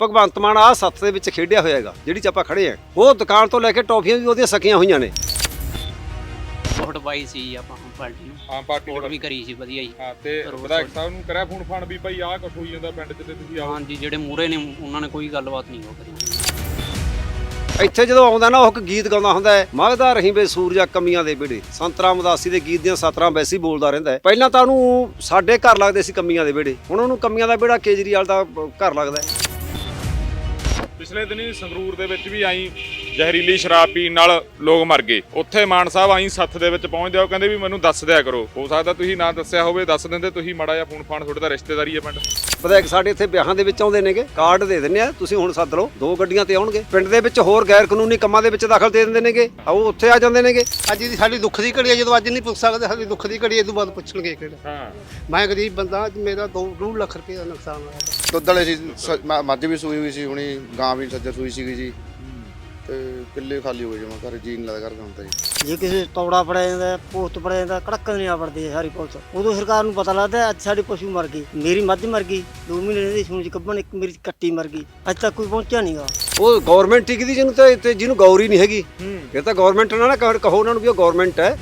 ਭਗਵੰਤ ਮਾਨ ਆ ਸੱਤ ਦੇ ਵਿੱਚ ਖੇਡਿਆ ਹੋਇਆ ਹੈਗਾ ਜਿਹੜੀ ਚ ਆਪਾਂ ਖੜੇ ਆ। ਉਹ ਦੁਕਾਨ ਤੋਂ ਲੈ ਕੇ ਟੌਫੀਆਂ ਵੀ ਉਹਦੀਆਂ ਸਕੀਆਂ ਹੋਈਆਂ ਨੇ। ਵੋਟ ਪਾਈ ਸੀ ਆਪਾਂ ਹੁਣ ਪਾਰਟੀ ਨੂੰ। ਆਮ ਪਾਰਟੀ ਵੋਟ ਨੂੰ ਵੀ ਕਰੀ ਸੀ ਵਧੀਆ ਜੀ। ਹਾਂ ਤੇ ਵਿਧਾਇਕ। ਸਾਹਿਬ ਨੂੰ ਕਰਿਆ ਫੋਨ ਫਾਨ ਵੀ ਭਾਈ ਆਹ ਕੁਛ ਹੋਈ ਜਾਂਦਾ ਪਿੰਡ 'ਚ ਤੇ ਤੁਸੀਂ ਆਓ। ਹਾਂਜੀ ਜਿਹੜੇ ਮੂਰੇ ਨੇ ਉਹਨਾਂ ਨੇ ਕੋਈ ਗੱਲਬਾਤ ਨਹੀਂ ਉਹ ਕਰੀ। ਇੱਥੇ ਜਦੋਂ ਆਉਂਦਾ ਨਾ ਉਹ ਇੱਕ ਗੀਤ ਗਾਉਂਦਾ ਹੁੰਦਾ ਹੈ ਮਗਦਾ ਰਹੀਂ ਬੇ ਸੂਰਜਾ ਕਮੀਆਂ ਦੇ ਵਿੜੇ ਸੰਤਰਾ ਮਦਾਸੀ ਦੇ ਗੀਤ ਦੀਆਂ ਸਤਰਾਂ ਵੈਸੀ ਬੋਲਦਾ ਰਹਿੰਦਾ ਹੈ। ਪਹਿਲਾਂ ਤਾਂ ਉਹਨੂੰ ਸਾਡੇ ਘਰ ਲੱਗਦੇ ਸੀ ਕਮੀਆਂ ਦੇ ਵਿੜੇ ਹੁਣ ਉਹਨੂੰ ਕਮੀਆਂ ਦਾ ਵਿੜਾ ਕੇਜਰੀਵਾਲ ਦਾ ਘਰ ਲੱਗਦਾ ਹੈ। ਪਿਛਲੇ ਦਿਨੀ ਸੰਗਰੂਰ ਦੇ ਵਿੱਚ ਵੀ ਆਈ ਜ਼ਹਿਰੀਲੀ ਸ਼ਰਾਬ ਪੀਣ ਨਾਲ ਲੋਕ ਮਰ ਗਏ। ਉੱਥੇ ਮਾਨ ਸਾਹਿਬ ਆਈ ਸੱਥ ਦੇ ਵਿੱਚ ਪਹੁੰਚਦੇ ਉਹ ਕਹਿੰਦੇ ਵੀ ਮੈਨੂੰ ਦੱਸ ਦਿਆ ਕਰੋ। ਹੋ ਸਕਦਾ ਤੁਸੀਂ ਨਾ ਦੱਸਿਆ ਹੋਵੇ ਦੱਸ ਦਿੰਦੇ ਤੁਸੀਂ ਮਾੜਾ ਜਿਹਾ ਫੋਨ ਫਾਨ ਤੁਹਾਡੇ ਦਾ ਰਿਸ਼ਤੇਦਾਰੀ ਹੈ ਪਿੰਡ। ਵਿਧਾਇਕ ਸਾਡੇ ਇੱਥੇ ਵਿਆਹਾਂ ਦੇ ਵਿੱਚ ਆਉਂਦੇ ਨੇਗੇ ਕਾਰਡ ਦੇ ਦਿੰਦੇ ਆ ਤੁਸੀਂ ਹੁਣ ਸੱਦ ਲਓ ਦੋ ਗੱਡੀਆਂ ਤੇ ਆਉਣਗੇ। ਪਿੰਡ ਦੇ ਵਿੱਚ ਹੋਰ ਗੈਰ ਕਾਨੂੰਨੀ ਕੰਮਾਂ ਦੇ ਵਿੱਚ ਦਖਲ ਦੇ ਦਿੰਦੇ ਨੇਗੇ ਆ ਉਹ ਉੱਥੇ ਆ ਜਾਂਦੇ ਨੇਗੇ। ਅੱਜ ਦੀ ਸਾਡੀ ਦੁੱਖ ਦੀ ਘੜੀ ਹੈ ਜਦੋਂ ਅੱਜ ਨਹੀਂ ਪੁੱਛ ਸਕਦੇ ਸਾਡੀ ਦੁੱਖ ਦੀ ਘੜੀ ਇਹ ਤੋਂ ਬਾਅਦ ਪੁੱਛਣਗੇ ਕਿਹੜਾ। ਹਾਂ। ਮੈਂ ਗਰੀਬ ਬੰਦਾ ਅੱਜ ਮੇਰਾ 2 ਲੱਖ ਰੁਪਏ ਦਾ ਨੁਕਸਾਨ ਹੋਇਆ। ਦੁੱਧ ਵਾਲੇ ਸੀ ਮੱਝ ਵੀ ਸੂਈ ਹੋਈ ਸੀ ਹੁਣੀ ਗਾਂ ਵੀ ਸੱਜਰ ਸੂਈ ਸੀਗੀ ਜੀ। ਤੇ ਕਿੱਲੇ ਖਾਲੀ ਹੋ ਗਏ ਜਮਾ ਘਰ ਜੀ ਨਹੀਂ ਲੱਗਦਾ ਘਰ ਕੰਮ ਤਾਂ ਜੀ। ਜੇ ਕਿਸੇ ਤੌੜਾ ਫੜਿਆ ਜਾਂਦਾ ਪੋਸਟ ਫੜਿਆ ਜਾਂਦਾ ਕੜਕ ਨਹੀਂ ਆਵੜਦੀ ਹੈ ਸਾਰੀ ਪੁਲਿਸ। ਉਦੋਂ ਸਰਕਾਰ ਨੂੰ ਪਤਾ ਲੱਗਦਾ ਅੱਜ ਸਾਡੇ ਪਸ਼ੂ ਮਰ ਗਏ ਮੇਰੀ ਮੱਝ ਮਰ ਗਈ 2 ਮਹੀਨੇ ਦੀ ਸੂਣ ਚ ਕੱਬਣ ਇੱਕ ਮੇਰੀ ਕੱਟੀ ਮਰ ਗਈ ਅੱਜ ਤੱਕ ਕੋਈ ਪਹੁੰਚਿਆ ਨਹੀਂਗਾ ਉਹ ਗਵਰਨਮੈਂਟ ਹੀ ਕਿਹਦੀ ਜਿਹਨੂੰ ਤੇ ਤੇ ਜਿਹਨੂੰ ਗੌਰ ਹੀ ਨਹੀਂ ਹੈਗੀ। ਇਹ ਤਾਂ ਗਵਰਨਮੈਂਟ ਨਾਲ ਨਾ ਕਹੋ ਕਹੋ ਉਹਨਾਂ ਨੂੰ ਵੀ ਉਹ ਗਵਰਨਮੈਂਟ ਹੈ।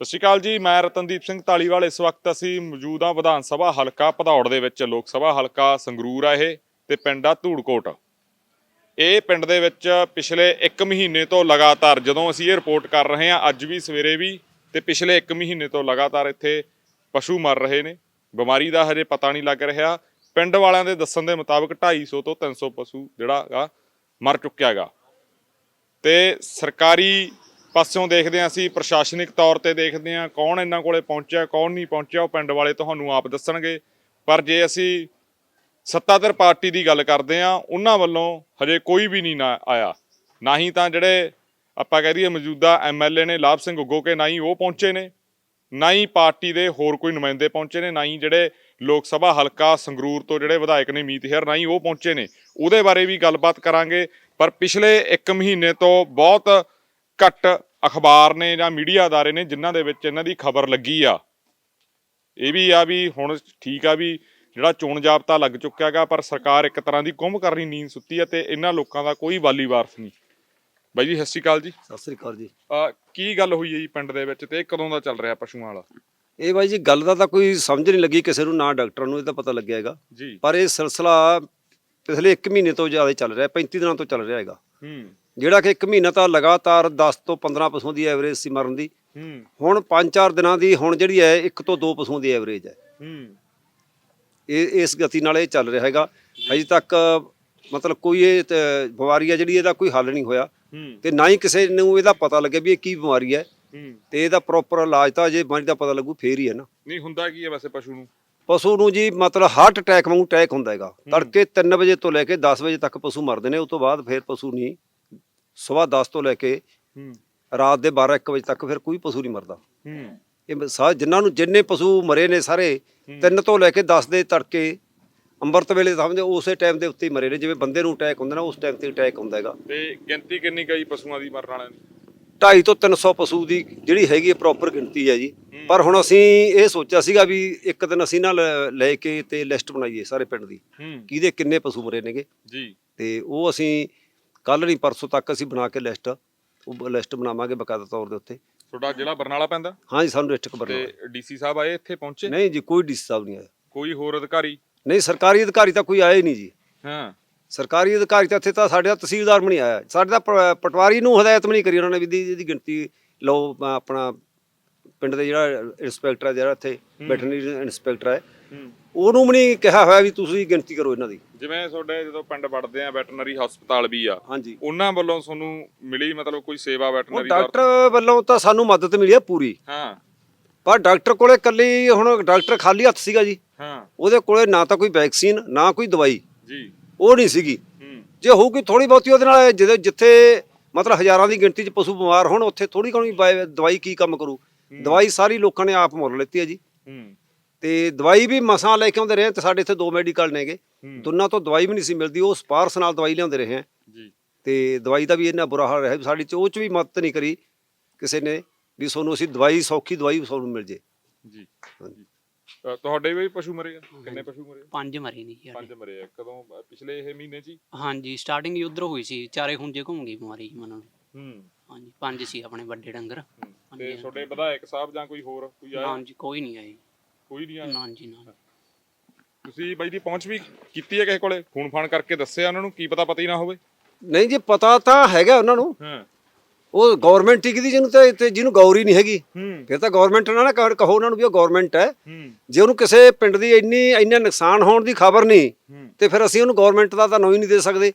ਸਤਿ ਸ਼੍ਰੀ ਅਕਾਲ ਜੀ, ਮੈਂ ਰਤਨਦੀਪ ਸਿੰਘ ਢਾਲੀਵਾਲ ਇਸ ਵਕਤ ਅਸੀਂ ਮੌਜੂਦ ਹਾਂ ਵਿਧਾਨ ਸਭਾ ਹਲਕਾ ਭਦੌੜ ਦੇ ਵਿੱਚ, ਲੋਕ ਸਭਾ ਹਲਕਾ ਸੰਗਰੂਰ ਆ ਇਹ ਤੇ ਪਿੰਡ ਆ ਧੂੜਕੋਟ। ਇਹ ਪਿੰਡ ਦੇ ਵਿੱਚ ਪਿਛਲੇ 1 ਮਹੀਨੇ ਤੋਂ ਲਗਾਤਾਰ ਜਦੋਂ ਅਸੀਂ ਇਹ ਰਿਪੋਰਟ ਕਰ ਰਹੇ ਹਾਂ, ਅੱਜ ਵੀ ਸਵੇਰੇ ਵੀ ਤੇ ਪਿਛਲੇ 1 ਮਹੀਨੇ ਤੋਂ ਲਗਾਤਾਰ ਇੱਥੇ ਪਸ਼ੂ ਮਰ ਰਹੇ ਨੇ। ਬਿਮਾਰੀ ਦਾ ਹਜੇ ਪਤਾ ਨਹੀਂ ਲੱਗ ਰਿਹਾ। ਪਿੰਡ ਵਾਲਿਆਂ ਦੇ ਦੱਸਣ ਦੇ ਮੁਤਾਬਕ 250 ਤੋਂ 300 ਪਸ਼ੂ ਜਿਹੜਾ ਹੈਗਾ ਮਰ ਚੁੱਕਿਆ ਹੈਗਾ। ਤੇ ਸਰਕਾਰੀ ਪਾਸਿਓਂ ਦੇਖਦੇ ਹਾਂ ਅਸੀਂ, ਪ੍ਰਸ਼ਾਸਨਿਕ ਤੌਰ ਤੇ ਦੇਖਦੇ ਹਾਂ ਕੌਣ ਇਹਨਾਂ ਕੋਲੇ ਪਹੁੰਚਿਆ, ਕੌਣ ਨਹੀਂ ਪਹੁੰਚਿਆ, ਉਹ ਪਿੰਡ ਵਾਲੇ ਤੁਹਾਨੂੰ ਆਪ ਦੱਸਣਗੇ। ਪਰ ਜੇ ਅਸੀਂ ਸੱਤਾਧਰ ਪਾਰਟੀ ਦੀ ਗੱਲ ਕਰਦੇ ਹਾਂ, ਉਹਨਾਂ ਵੱਲੋਂ ਹਜੇ ਕੋਈ ਵੀ ਨਹੀਂ ਨਾ ਆਇਆ। ਨਾ ਹੀ ਤਾਂ ਜਿਹੜੇ ਆਪਾਂ ਕਹਿ ਦਈਏ ਮੌਜੂਦਾ ਐਮਐਲਏ ਨੇ, ਲਾਭ ਸਿੰਘ ਉੱਗੋ ਕੇ ਨਾ ਹੀ ਉਹ ਪਹੁੰਚੇ ਨੇ। ਨਾ ਹੀ ਪਾਰਟੀ ਦੇ ਹੋਰ ਕੋਈ ਨੁਮਾਇੰਦੇ ਪਹੁੰਚੇ ਨੇ, ਨਾ ਹੀ ਜਿਹੜੇ ਲੋਕ ਸਭਾ ਹਲਕਾ ਸੰਗਰੂਰ ਤੋਂ ਜਿਹੜੇ ਵਿਧਾਇਕ ਨੇ, ਮੀਤ ਹੇਰ ਨਾ ਹੀ ਉਹ ਪਹੁੰਚੇ ਨੇ। ਉਹਦੇ ਬਾਰੇ ਵੀ ਗੱਲਬਾਤ ਕਰਾਂਗੇ। ਪਰ ਪਿਛਲੇ 1 ਮਹੀਨੇ ਤੋਂ ਬਹੁਤ ਘੱਟ ਅਖਬਾਰ ਨੇ ਜਾਂ ਮੀਡੀਆ ਅਦਾਰੇ ਨੇ ਜਿਨ੍ਹਾਂ ਦੇ ਵਿੱਚ ਇਹਨਾਂ ਦੀ ਖਬਰ ਲੱਗੀ ਆ। ਇਹ ਵੀ ਆ ਵੀ ਹੁਣ ਠੀਕ ਆ ਵੀ ਜਿਹੜਾ ਚੋਣ ਜਾਬਤਾ ਲੱਗ ਚੁੱਕਿਆ ਹੈਗਾ ਪਰ ਸਰਕਾਰ ਇੱਕ ਤਰ੍ਹਾਂ ਦੀ ਗੁੰਮ ਕਰਨੀ ਨੀਂਦ ਸੁੱਤੀ ਹੈ ਤੇ ਇਹਨਾਂ ਲੋਕਾਂ ਦਾ ਕੋਈ ਵਾਲੀ ਵਾਰਸ ਨਹੀਂ। ਬਾਈ ਜੀ ਸਤਿ ਸ਼੍ਰੀ ਅਕਾਲ ਜੀ। ਸਤਿ ਸ੍ਰੀ ਅਕਾਲ ਜੀ। ਅਹ ਕੀ ਗੱਲ ਹੋਈ ਹੈ ਜੀ ਪਿੰਡ ਦੇ ਵਿੱਚ ਤੇ ਇਹ ਕਦੋਂ ਦਾ ਚੱਲ ਰਿਹਾ ਪਸ਼ੂਆਂ ਵਾਲਾ? ਇਹ ਬਾਈ ਜੀ ਗੱਲ ਦਾ ਤਾਂ ਕੋਈ ਸਮਝ ਨਹੀਂ ਲੱਗੀ ਕਿਸੇ ਨੂੰ ਨਾ ਡਾਕਟਰ ਨੂੰ ਇਹ ਤਾਂ ਪਤਾ ਲੱਗਿਆ ਹੈਗਾ। ਜੀ। ਪਰ ਇਹ ਸਿਲਸਿਲਾ ਪਿਛਲੇ 1 ਮਹੀਨੇ ਤੋਂ ਜ਼ਿਆਦਾ ਚੱਲ ਰਿਹਾ 35 ਦਿਨਾਂ ਤੋਂ ਚੱਲ ਰਿਹਾ ਹੈਗਾ। ਹੂੰ। ਜਿਹੜਾ ਕਿ 1 ਮਹੀਨਾ ਤਾਂ ਲਗਾਤਾਰ 10 ਤੋਂ 15 ਪਸ਼ੂਆਂ ਦੀ ਐਵਰੇਜ ਸੀ ਮਰਨ ਦੀ। ਹੁਣ 5-4 ਦਿਨਾਂ ਦੀ ਹੁਣ ਜਿਹੜੀ ਹੈ 1 ਤੋਂ 2 ਪਸ਼ੂਆਂ ਦੀ ਐਵਰੇਜ ਹੈ। ਇਹ ਇਸ ਗਤੀ ਨਾਲ ਇਹ ਚੱਲ ਰਿਹਾ ਹੈਗਾ। ਅਜੇ ਤੱਕ ਮਤਲਬ ਕੋਈ ਇਹ ਬਿਮਾਰੀ ਹੈ ਜਿਹੜੀ ਇਹਦਾ ਕੋਈ ਹੱਲ ਨਹੀਂ ਹੋਇਆ। ਤੇ ਨਾ ਹੀ ਕਿਸੇ ਨੂੰ ਇਹਦਾ ਪਤਾ ਲੱਗਿਆ ਵੀ ਇਹ ਕੀ ਬਿਮਾਰੀ ਹੈ। ਹੂੰ। ਤੇ ਇਹਦਾ ਪ੍ਰੋਪਰ ਇਲਾਜ ਤਾਂ ਜੇ ਬਿਮਾਰੀ ਦਾ ਪਤਾ ਲੱਗੂ ਫੇਰ ਹੀ ਹੈ ਨਾ। ਨਹੀਂ ਹੁੰਦਾ ਕੀ ਹੈ ਵੈਸੇ ਪਸ਼ੂ ਨੂੰ? ਪਸ਼ੂ ਨੂੰ ਜੀ ਮਤਲਬ ਹਾਰਟ ਅਟੈਕ ਵਾਂਗੂ ਅਟੈਕ ਹੁੰਦਾ ਹੈਗਾ। ਤੜਕੇ 3 ਵਜੇ ਤੋਂ ਲੈ ਕੇ 10 ਵਜੇ ਤੱਕ ਪਸ਼ੂ ਮਰਦੇ ਨੇ ਉਸ ਤੋਂ ਬਾਅਦ ਫਿਰ ਪਸ਼ੂ ਨਹੀਂ ਸਵੇਰ 10 ਤੋਂ ਲੈ ਕੇ ਰਾਤ ਦੇ 12 1 ਵਜੇ ਤੱਕ ਫਿਰ ਕੋਈ ਪਸ਼ੂ ਨਹੀਂ ਮਰਦਾ। ਇਹ ਸਾ ਜਿਨ੍ਹਾਂ ਨੂੰ ਜਿੰਨੇ ਪਸ਼ੂ ਮਰੇ ਨੇ ਸਾਰੇ 3 ਤੋਂ ਲੈ ਕੇ 10 ਦੇ ਤੜਕੇ ਅੰਮ੍ਰਿਤ ਵੇਲੇ ਸਮਝੋ ਉਸੇ ਟਾਈਮ ਦੇ ਉੱਤੇ ਹੀ ਮਰੇ ਨੇ ਜਿਵੇਂ ਬੰਦੇ ਨੂੰ ਅਟੈਕ ਹੁੰਦਾ ਨਾ ਉਸ ਟਾਈਮ ਤੇ ਅਟੈਕ ਹੁੰਦਾ ਹੈਗਾ। ਤੇ ਗਿਣਤੀ ਕਿੰਨੀ ਗਈ ਪਸ਼ੂਆਂ ਦੀ ਮਰਨ ਵਾਲਿਆਂ ਦੀ? 250 ਤੋਂ 300 ਪਸ਼ੂ ਦੀ ਜਿਹੜੀ ਹੈਗੀ ਹੈ ਪ੍ਰੋਪਰ ਗਿਣਤੀ ਹੈ ਜੀ। ਪਰ ਹੁਣ ਅਸੀਂ ਇਹ ਸੋਚਿਆ ਸੀਗਾ ਵੀ ਇੱਕ ਦਿਨ ਅਸੀਂ ਨਾਲ ਲੈ ਕੇ ਤੇ ਲਿਸਟ ਬਣਾਈਏ ਸਾਰੇ ਪਿੰਡ ਦੀ। ਕਿਹਦੇ ਕਿੰਨੇ ਪਸ਼ੂ ਮਰੇ ਨੇਗੇ? ਜੀ। ਤੇ ਉਹ ਅਸੀਂ ਕੱਲ ਨਹੀਂ ਪਰਸੋਂ ਤੱਕ ਅਸੀਂ ਬਣਾ ਕੇ ਲਿਸਟ ਉਹ ਲਿਸਟ ਬਣਾਵਾਂਗੇ ਬਕਾਇਦਾ ਤੌਰ ਦੇ ਉੱਤੇ। ਤੁਹਾਡਾ ਜ਼ਿਲ੍ਹਾ ਬਰਨਾਲਾ ਪੈਂਦਾ? ਹਾਂਜੀ ਸਾਨੂੰ ਲਿਸਟ ਖਬਰ ਤੇ ਡੀਸੀ ਸਾਹਿਬ ਆਏ ਇੱਥੇ ਪਹੁੰਚੇ? ਨਹੀਂ ਜੀ ਕੋਈ ਡੀਸੀ ਸਾਹਿਬ ਨਹੀਂ ਆਇਆ। ਕੋਈ ਹੋਰ ਅਧਿਕਾਰੀ? ਨਹੀਂ ਸਰਕਾਰੀ ਅਧਿਕਾਰੀ ਤਾਂ ਕੋਈ ਆਇਆ ਹੀ ਨਹੀਂ ਜੀ। ਹਾਂ। ਸਰਕਾਰੀ ਅਧਿਕਾਰੀ ਤਾਂ ਇੱਥੇ ਤਾਂ ਸਾਡੇ ਦਾ ਤਹਿਸੀਲਦਾਰ ਵੀ ਨਹੀਂ ਆਇਆ। ਸਾਡੇ ਦਾ ਪਟਵਾਰੀ ਨੂੰ ਹਦਾਇਤ ਵੀ ਨਹੀਂ ਕਰੀ ਉਹਨਾਂ ਨੇ ਵੀ ਦੀ ਗਿਣਤੀ ਲਓ ਆਪਣਾ ਪਿੰਡ ਦੇ ਜਿਹੜਾ ਇੰਸਪੈਕਟਰ ਹੈ ਜਿਹੜਾ ਇੱਥੇ ਵੈਟਰਨਰੀ ਇੰਸਪੈਕਟਰ ਹੈ ਹੂੰ। ਉਹਨੂੰ ਵੀ ਨਹੀਂ ਕਿਹਾ ਹੋਇਆ ਵੀ ਤੁਸੀਂ ਗਿਣਤੀ ਕਰੋ ਇਹਨਾਂ ਦੀ। ਜਿਵੇਂ ਤੁਹਾਡੇ ਜਦੋਂ ਪਿੰਡ ਵੜਦੇ ਆ ਵੈਟਰਨਰੀ ਹਸਪਤਾਲ ਵੀ ਆ ਹਾਂਜੀ। ਉਹਨਾਂ ਵੱਲੋਂ ਤੁਹਾਨੂੰ ਮਿਲੀ ਮਤਲਬ ਕੋਈ ਸੇਵਾ ਵੈਟਰਨਰੀ ਡਾਕਟਰ ਵੱਲੋਂ ਤਾਂ ਸਾਨੂੰ ਮਦਦ ਮਿਲੀ ਹੈ ਪੂਰੀ। ਹਾਂ। ਪਰ ਡਾਕਟਰ ਕੋਲੇ ਕੱਲੀ ਹੁਣ ਡਾਕਟਰ ਖਾਲੀ ਹੱਥ ਸੀਗਾ ਜੀ। ਹਾਂ। ਉਹਦੇ ਕੋਲੇ ਨਾ ਤਾਂ ਕੋਈ ਵੈਕਸੀਨ ਨਾ ਕੋਈ ਦਵਾਈ। ਜੀ। ਉਹ ਨਹੀਂ ਸੀਗੀ। ਜੇ ਹੋਊਗੀ ਥੋੜੀ ਬਹੁਤੀ ਉਹਦੇ ਨਾਲ ਜਿਹਦੇ ਜਿੱਥੇ ਮਤਲਬ ਹਜ਼ਾਰਾਂ ਦੀ ਗਿਣਤੀ 'ਚ ਪਸ਼ੂ ਬਿਮਾਰ ਹੋਣ ਉੱਥੇ ਥੋੜੀ ਬਾਏ- ਦਵਾਈ ਕੀ ਕੰਮ ਕਰੂ? ਦਵਾਈ ਸਾਰੀ ਲੋਕਾਂ ਨੇ ਆਪ ਮੁੱਲ ਲੈਤੀ ਹੈ ਜੀ। ਹੂੰ। ਤੇ ਦਵਾਈ ਵੀ ਮਸਾਂ ਲੈ ਕੇ ਆਉਂਦੇ ਰਹੇ ਤੇ ਸਾਡੇ ਇੱਥੇ ਦੋ ਮੈਡੀਕਲ ਨੇਗੇ। ਦੋਨਾਂ ਤੋਂ ਦਵਾਈ ਵੀ ਨਹੀਂ ਸੀ ਮਿਲਦੀ ਉਹ ਸਪਾਰਸ ਨਾਲ ਦਵਾਈ ਲਿਆਉਂਦੇ ਰਹੇ ਆ। ਜੀ। ਤੇ ਦਵਾਈ ਦਾ ਵੀ ਇੰਨਾ ਬੁਰਾ ਹਾਲ ਰਿਹਾ ਸਾਡੀ ਚ ਉਹ ਚ ਵੀ ਮਦਦ ਨਹੀਂ ਕਰੀ ਕਿਸੇ ਨੇ ਵੀ ਤੁਹਾਨੂੰ ਅਸੀਂ ਦਵਾਈ ਸੌਖੀ ਦਵਾਈ ਤੁਹਾਨੂੰ ਮਿਲ ਜੇ। ਜੀ। ਹਾਂਜੀ। ਤੁਹਾਡੇ ਵੀ ਪਸ਼ੂ ਮਰੇ ਆ? ਕਿੰਨੇ ਪਸ਼ੂ ਮਰੇ ਆ? ਪੰਜ ਮਰੇ ਨਹੀਂ ਜੀ ਪੰਜ। ਮਰੇ ਆ। ਕਦੋਂ ਅ, ਪਿਛਲੇ ਇਹ ਮਹੀਨੇ 'ਚ ਹੀ? ਹਾਂਜੀ ਸਟਾਰਟਿੰਗ ਹੀ ਉਧਰ ਹੋਈ ਸੀ। ਚਾਰੇ ਖੁੰਝੇ ਘੁੰਮ ਗਈ ਬਿਮਾਰੀ ਜੀ ਮਨਾਂ ਨੂੰ। ਹੂੰ। ਹਾਂਜੀ ਪੰਜ ਸੀ ਆਪਣੇ ਵੱਡੇ ਡੰਗਰ। ਹਾਂਜੀ, ਤੇ ਹਾਂਜੀ। ਤੁਹਾਡੇ ਵਿਧਾਇਕ ਸਾਹਿਬ ਜਾਂ ਕੋਈ ਹੋਰ ਕੋਈ ਆਇਆ ਨਾ ਜੀ ਕੋਈ ਨਹੀਂ ਆਏ। ਕੋਈ ਨਹੀਂ ਆਇਆ। ਨਾ ਜੀ ਨਾ। ਤੁਸੀਂ ਬਾਈ ਦੀ ਪਹੁੰਚ ਵੀ ਕੀਤੀ ਹੈ ਕਿਸੇ ਕੋਲੇ? ਫੋਨ ਫਾਨ ਕਰਕੇ ਦੱਸਿਆ ਉਹਨਾਂ ਨੂੰ ਕੀ ਪਤਾ ਪਤਾ ਹੀ ਨਾ ਹੋਵੇ? ਨਹੀਂ ਜੀ ਪਤਾ ਤਾਂ ਹੈਗਾ ਉਹਨਾਂ ਨੂੰ। ਹਾਂ। ਉਹ ਗਵਰਨਮੈਂਟ ਹੀ ਕਿਹਦੀ ਜਿਹਨੂੰ ਤੇ ਜਿਹਨੂੰ ਗੌਰ ਹੀ ਨਹੀਂ ਹੈਗੀ। ਫਿਰ ਤਾਂ ਗਵਰਨਮੈਂਟ ਨਾਲ ਨਾ ਕਹੋ ਉਹਨਾਂ ਨੂੰ ਵੀ ਉਹ ਗਵਰਨਮੈਂਟ ਹੈ। ਜੇ ਉਹਨੂੰ ਕਿਸੇ ਪਿੰਡ ਦੀ ਇੰਨੀ ਇੰਨਾ ਨੁਕਸਾਨ ਹੋਣ ਦੀ ਖਬਰ ਨਹੀਂ ਤੇ ਫਿਰ ਅਸੀਂ ਉਹਨੂੰ ਗਵਰਨਮੈਂਟ ਦਾ ਤਾਂ ਨਾਂ ਹੀ ਨਹੀਂ ਦੇ ਸਕਦੇ।